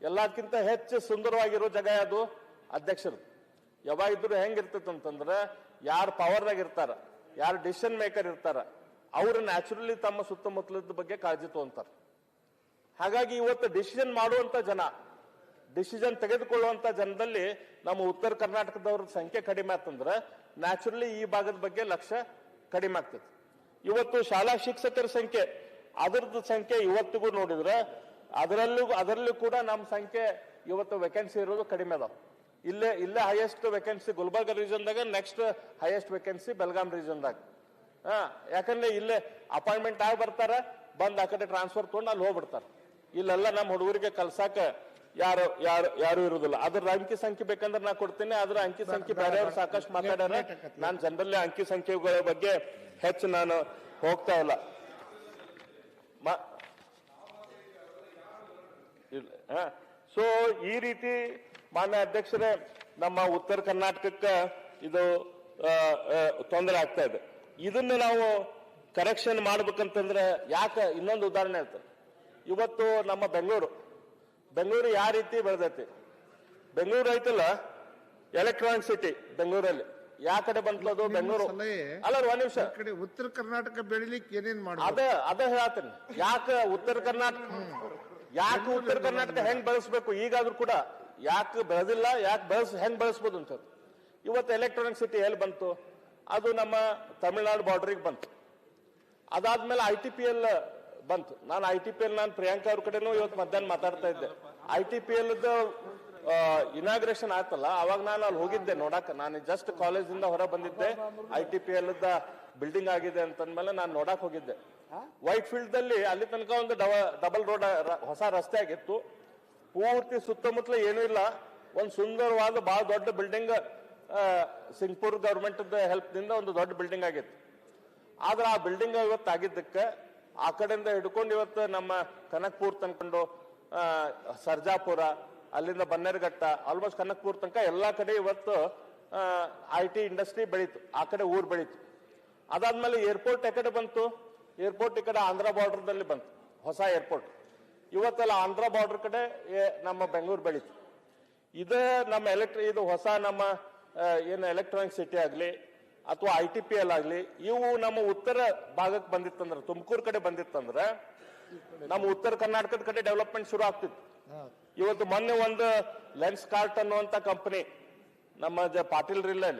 ಎಲ್ಲದಕ್ಕಿಂತ ಹೆಚ್ಚು ಸುಂದರವಾಗಿರೋ ಜಾಗ ಯಾವುದು ಅಧ್ಯಕ್ಷರು ಯಾವಾಗಿದ್ರು ಹೆಂಗಿರ್ತೈತೆ ಅಂತಂದ್ರೆ, ಯಾರು ಪವರ್ದಾಗ ಇರ್ತಾರ, ಯಾರು ಡಿಸಿಷನ್ ಮೇಕರ್ ಇರ್ತಾರ, ಅವರು ನ್ಯಾಚುರಲಿ ತಮ್ಮ ಸುತ್ತಮುತ್ತಲದ ಬಗ್ಗೆ ಕಾಳಜಿ ತಗೊಂತಾರೆ. ಹಾಗಾಗಿ ಇವತ್ತು ಡಿಸಿಷನ್ ಮಾಡುವಂತ ಜನ ಡಿಸಿಷನ್ ತೆಗೆದುಕೊಳ್ಳುವಂತ ಜನದಲ್ಲಿ ನಮ್ಮ ಉತ್ತರ ಕರ್ನಾಟಕದವ್ರ ಸಂಖ್ಯೆ ಕಡಿಮೆ ಆತಂದ್ರೆ ನ್ಯಾಚುರಲಿ ಈ ಭಾಗದ ಬಗ್ಗೆ ಲಕ್ಷ್ಯ ಕಡಿಮೆ ಆಗ್ತದೆ ಇವತ್ತು ಶಾಲಾ ಶಿಕ್ಷಕರ ಸಂಖ್ಯೆ, ಅದರದ್ದು ಸಂಖ್ಯೆ ಇವತ್ತಿಗೂ ನೋಡಿದ್ರೆ ಅದರಲ್ಲೂ ಅದರಲ್ಲೂ ಕೂಡ ನಮ್ಮ ಸಂಖ್ಯೆ ಇವತ್ತು ವೇಕೆನ್ಸಿ ಇರೋದು ಕಡಿಮೆ ಅದಾವ. ಇಲ್ಲೇ ಇಲ್ಲೇ ಹೈಯೆಸ್ಟ್ ವೇಕೆನ್ಸಿ ಗುಲ್ಬರ್ಗ ರೀಜನ್ದಾಗ ನೆಕ್ಸ್ಟ್ ಹೈಯೆಸ್ಟ್ ವೇಕೆನ್ಸಿ ಬೆಲ್ಗಾಂ ರೀಜನ್ದಾಗ ಹಾ, ಯಾಕಂದ್ರೆ ಇಲ್ಲೇ ಅಪಾಯಿಂಟ್ಮೆಂಟ್ ಆಗಿ ಬರ್ತಾರ, ಬಂದ್ ಆ ಕಡೆ ಟ್ರಾನ್ಸ್ಫರ್ ತಗೊಂಡು ಅಲ್ಲಿ ಹೋಗ್ಬಿಡ್ತಾರ. ಇಲ್ಲೆಲ್ಲ ನಮ್ಮ ಹುಡುಗರಿಗೆ ಕಲ್ಸಾಕ ಯಾರು ಯಾರು ಯಾರು ಇರುವುದಿಲ್ಲ. ಅದ್ರ ಅಂಕಿ ಸಂಖ್ಯೆ ಬೇಕಂದ್ರೆ ನಾ ಕೊಡ್ತೇನೆ ಅದ್ರ ಅಂಕಿ ಸಂಖ್ಯೆ ಬೇರೆಯವ್ರು ಸಾಕಷ್ಟು ಮಾತಾಡ್ಯಾರ. ನಾನು ಜನರಲ್ಲಿ ಅಂಕಿ ಸಂಖ್ಯೆಗಳ ಬಗ್ಗೆ ಹೆಚ್ಚು ನಾನು ಹೋಗ್ತಾ ಇಲ್ಲ. ಸೊ ಈ ರೀತಿ ಮಾನ್ಯ ಅಧ್ಯಕ್ಷರೇ ನಮ್ಮ ಉತ್ತರ ಕರ್ನಾಟಕಕ್ಕೆ ಇದು ತೊಂದರೆ ಆಗ್ತಾ ಇದೆ. ಇದನ್ನ ನಾವು ಕರೆಕ್ಷನ್ ಮಾಡ್ಬೇಕಂತಂದ್ರೆ ಯಾಕೆ ಇನ್ನೊಂದು ಉದಾಹರಣೆ ಹೇಳ್ತಾರೆ ಇವತ್ತು ನಮ್ಮ ಬೆಂಗಳೂರು ಬೆಂಗಳೂರು ಯಾವ ರೀತಿ ಬೆಳೆದೈತಿ? ಬೆಂಗಳೂರು ಐತಲ್ಲ ಎಲೆಕ್ಟ್ರಾನಿಕ್ ಸಿಟಿ ಬೆಂಗಳೂರಲ್ಲಿ. ಯಾ ಕಡೆ ಬಂತು ಅದು ಬೆಂಗಳೂರು ಅಲ್ಲ ಒಂದ್ ನಿಮಿಷ. ಕಡೆ ಉತ್ತರ ಕರ್ನಾಟಕ ಬೆಳಿಲಿಕ್ಕೆ ಏನೇನ್ ಮಾಡ್ಬೇಕು? ಅದ ಅದ ಹೇಳತ್ತೀನಿ ಯಾಕ ಉತ್ತರ ಕರ್ನಾಟಕ ಯಾಕೆ ಉತ್ತರ ಕರ್ನಾಟಕ ಹೆಂಗ್ ಬೆಳೆಸ್ಬೇಕು? ಈಗಾದ್ರೂ ಕೂಡ ಯಾಕೆ ಬೆಳೆದಿಲ್ಲ ಯಾಕೆ ಬೆಳೆಸ್ ಹೆಂಗ್ ಬಳಸ್ಬೋದು ಅಂತ ಇವತ್ತು ಎಲೆಕ್ಟ್ರಾನಿಕ್ ಸಿಟಿ ಎಲ್ಲಿ ಬಂತು? ಅದು ನಮ್ಮ ತಮಿಳ್ನಾಡು ಬಾರ್ಡರಿಗೆ ಬಂತು. ಅದಾದ್ಮೇಲೆ ಐ ಟಿ ಪಿ ಎಲ್ ಬಂತು. ನಾನು ಐ ಟಿ ಪಿ ಎಲ್ ನಾನು ಪ್ರಿಯಾಂಕಾ ಅವ್ರ ಕಡೆನೂ ಇವತ್ತು ಮಧ್ಯಾಹ್ನ ಮಾತಾಡ್ತಾ ಇದ್ದೆ. I T P L inauguration ಆಯ್ತಲ್ಲ, ಅವಾಗ ನಾನು ಅಲ್ಲಿ ಹೋಗಿದ್ದೆ ನೋಡಾಕ. ನಾನು ಜಸ್ಟ್ ಕಾಲೇಜಿಂದ ಹೊರ ಬಂದಿದ್ದೆ. I T P L building ಆಗಿದೆ ಅಂತಂದ್ಮೇಲೆ ನಾನು ನೋಡಕ್ ಹೋಗಿದ್ದೆ. ವೈಟ್ ಫೀಲ್ಡ್ ಅಲ್ಲಿ ಅಲ್ಲಿ ತನಕ ಒಂದು ಡಬಲ್ ರೋಡ್ ಹೊಸ ರಸ್ತೆ ಆಗಿತ್ತು. ಪೂರ್ತಿ ಸುತ್ತಮುತ್ತಲ ಏನೂ ಇಲ್ಲ. ಒಂದು ಸುಂದರವಾದ ಬಹಳ ದೊಡ್ಡ ಬಿಲ್ಡಿಂಗ್ ಸಿಂಗ್ಪುರ್ ಗವರ್ಮೆಂಟ್ ಹೆಲ್ಪ್ನಿಂದ ಒಂದು ದೊಡ್ಡ ಬಿಲ್ಡಿಂಗ್ ಆಗಿತ್ತು. ಆದ್ರೆ ಆ ಬಿಲ್ಡಿಂಗ್ ಇವತ್ತು ಆಗಿದ್ದಕ್ಕೆ ಆ ಕಡೆಯಿಂದ ಹಿಡ್ಕೊಂಡು ಇವತ್ತು ನಮ್ಮ ಕನಕ್ಪುರ್ ತನ್ಕೊಂಡು ಸರ್ಜಾಪುರ, ಅಲ್ಲಿಂದ ಬನ್ನೇರುಘಟ್ಟ ಆಲ್ಮೋಸ್ಟ್ ಕನಕ್ಪುರ್ ತನಕ ಎಲ್ಲ ಕಡೆ ಇವತ್ತು ಐ ಟಿ ಇಂಡಸ್ಟ್ರಿ ಬೆಳೀತು. ಆ ಕಡೆ ಊರು ಬೆಳೀತು. ಅದಾದ್ಮೇಲೆ ಏರ್ಪೋರ್ಟ್ ಕಡೆ ಬಂತು. ಏರ್ಪೋರ್ಟ್ ಈ ಕಡೆ ಆಂಧ್ರ ಬಾರ್ಡರ್ದಲ್ಲಿ ಬಂತು. ಹೊಸ ಏರ್ಪೋರ್ಟ್ ಇವತ್ತೆಲ್ಲ ಆಂಧ್ರ ಬಾರ್ಡರ್ ಕಡೆ ನಮ್ಮ ಬೆಂಗಳೂರು ಬೆಳೀತು. ಇದು ನಮ್ಮ ಎಲೆಕ್ಟ್ರಿ ಇದು ಹೊಸ ನಮ್ಮ ಏನು ಎಲೆಕ್ಟ್ರಾನಿಕ್ ಸಿಟಿ ಆಗಲಿ ಅಥವಾ ಐ ಟಿ ಪಿ ಎಲ್ ಆಗಲಿ ಇವು ನಮ್ಮ ಉತ್ತರ ಭಾಗಕ್ಕೆ ಬಂದಿತ್ತಂದ್ರೆ ತುಮಕೂರು ಕಡೆ ಬಂದಿತ್ತಂದ್ರೆ ನಮ್ಮ ಉತ್ತರ ಕರ್ನಾಟಕದ ಕಡೆ ಡೆವಲಪ್ಮೆಂಟ್ ಶುರು ಆಗ್ತಿತ್ತು. ಇವತ್ತು ಮೊನ್ನೆ ಒಂದು ಲೆನ್ಸ್ ಕಾರ್ಟ್ ಅನ್ನುವಂತ ಕಂಪನಿ ನಮ್ಮ ಪಾಟೀಲ್ ರಿಲ್ಲ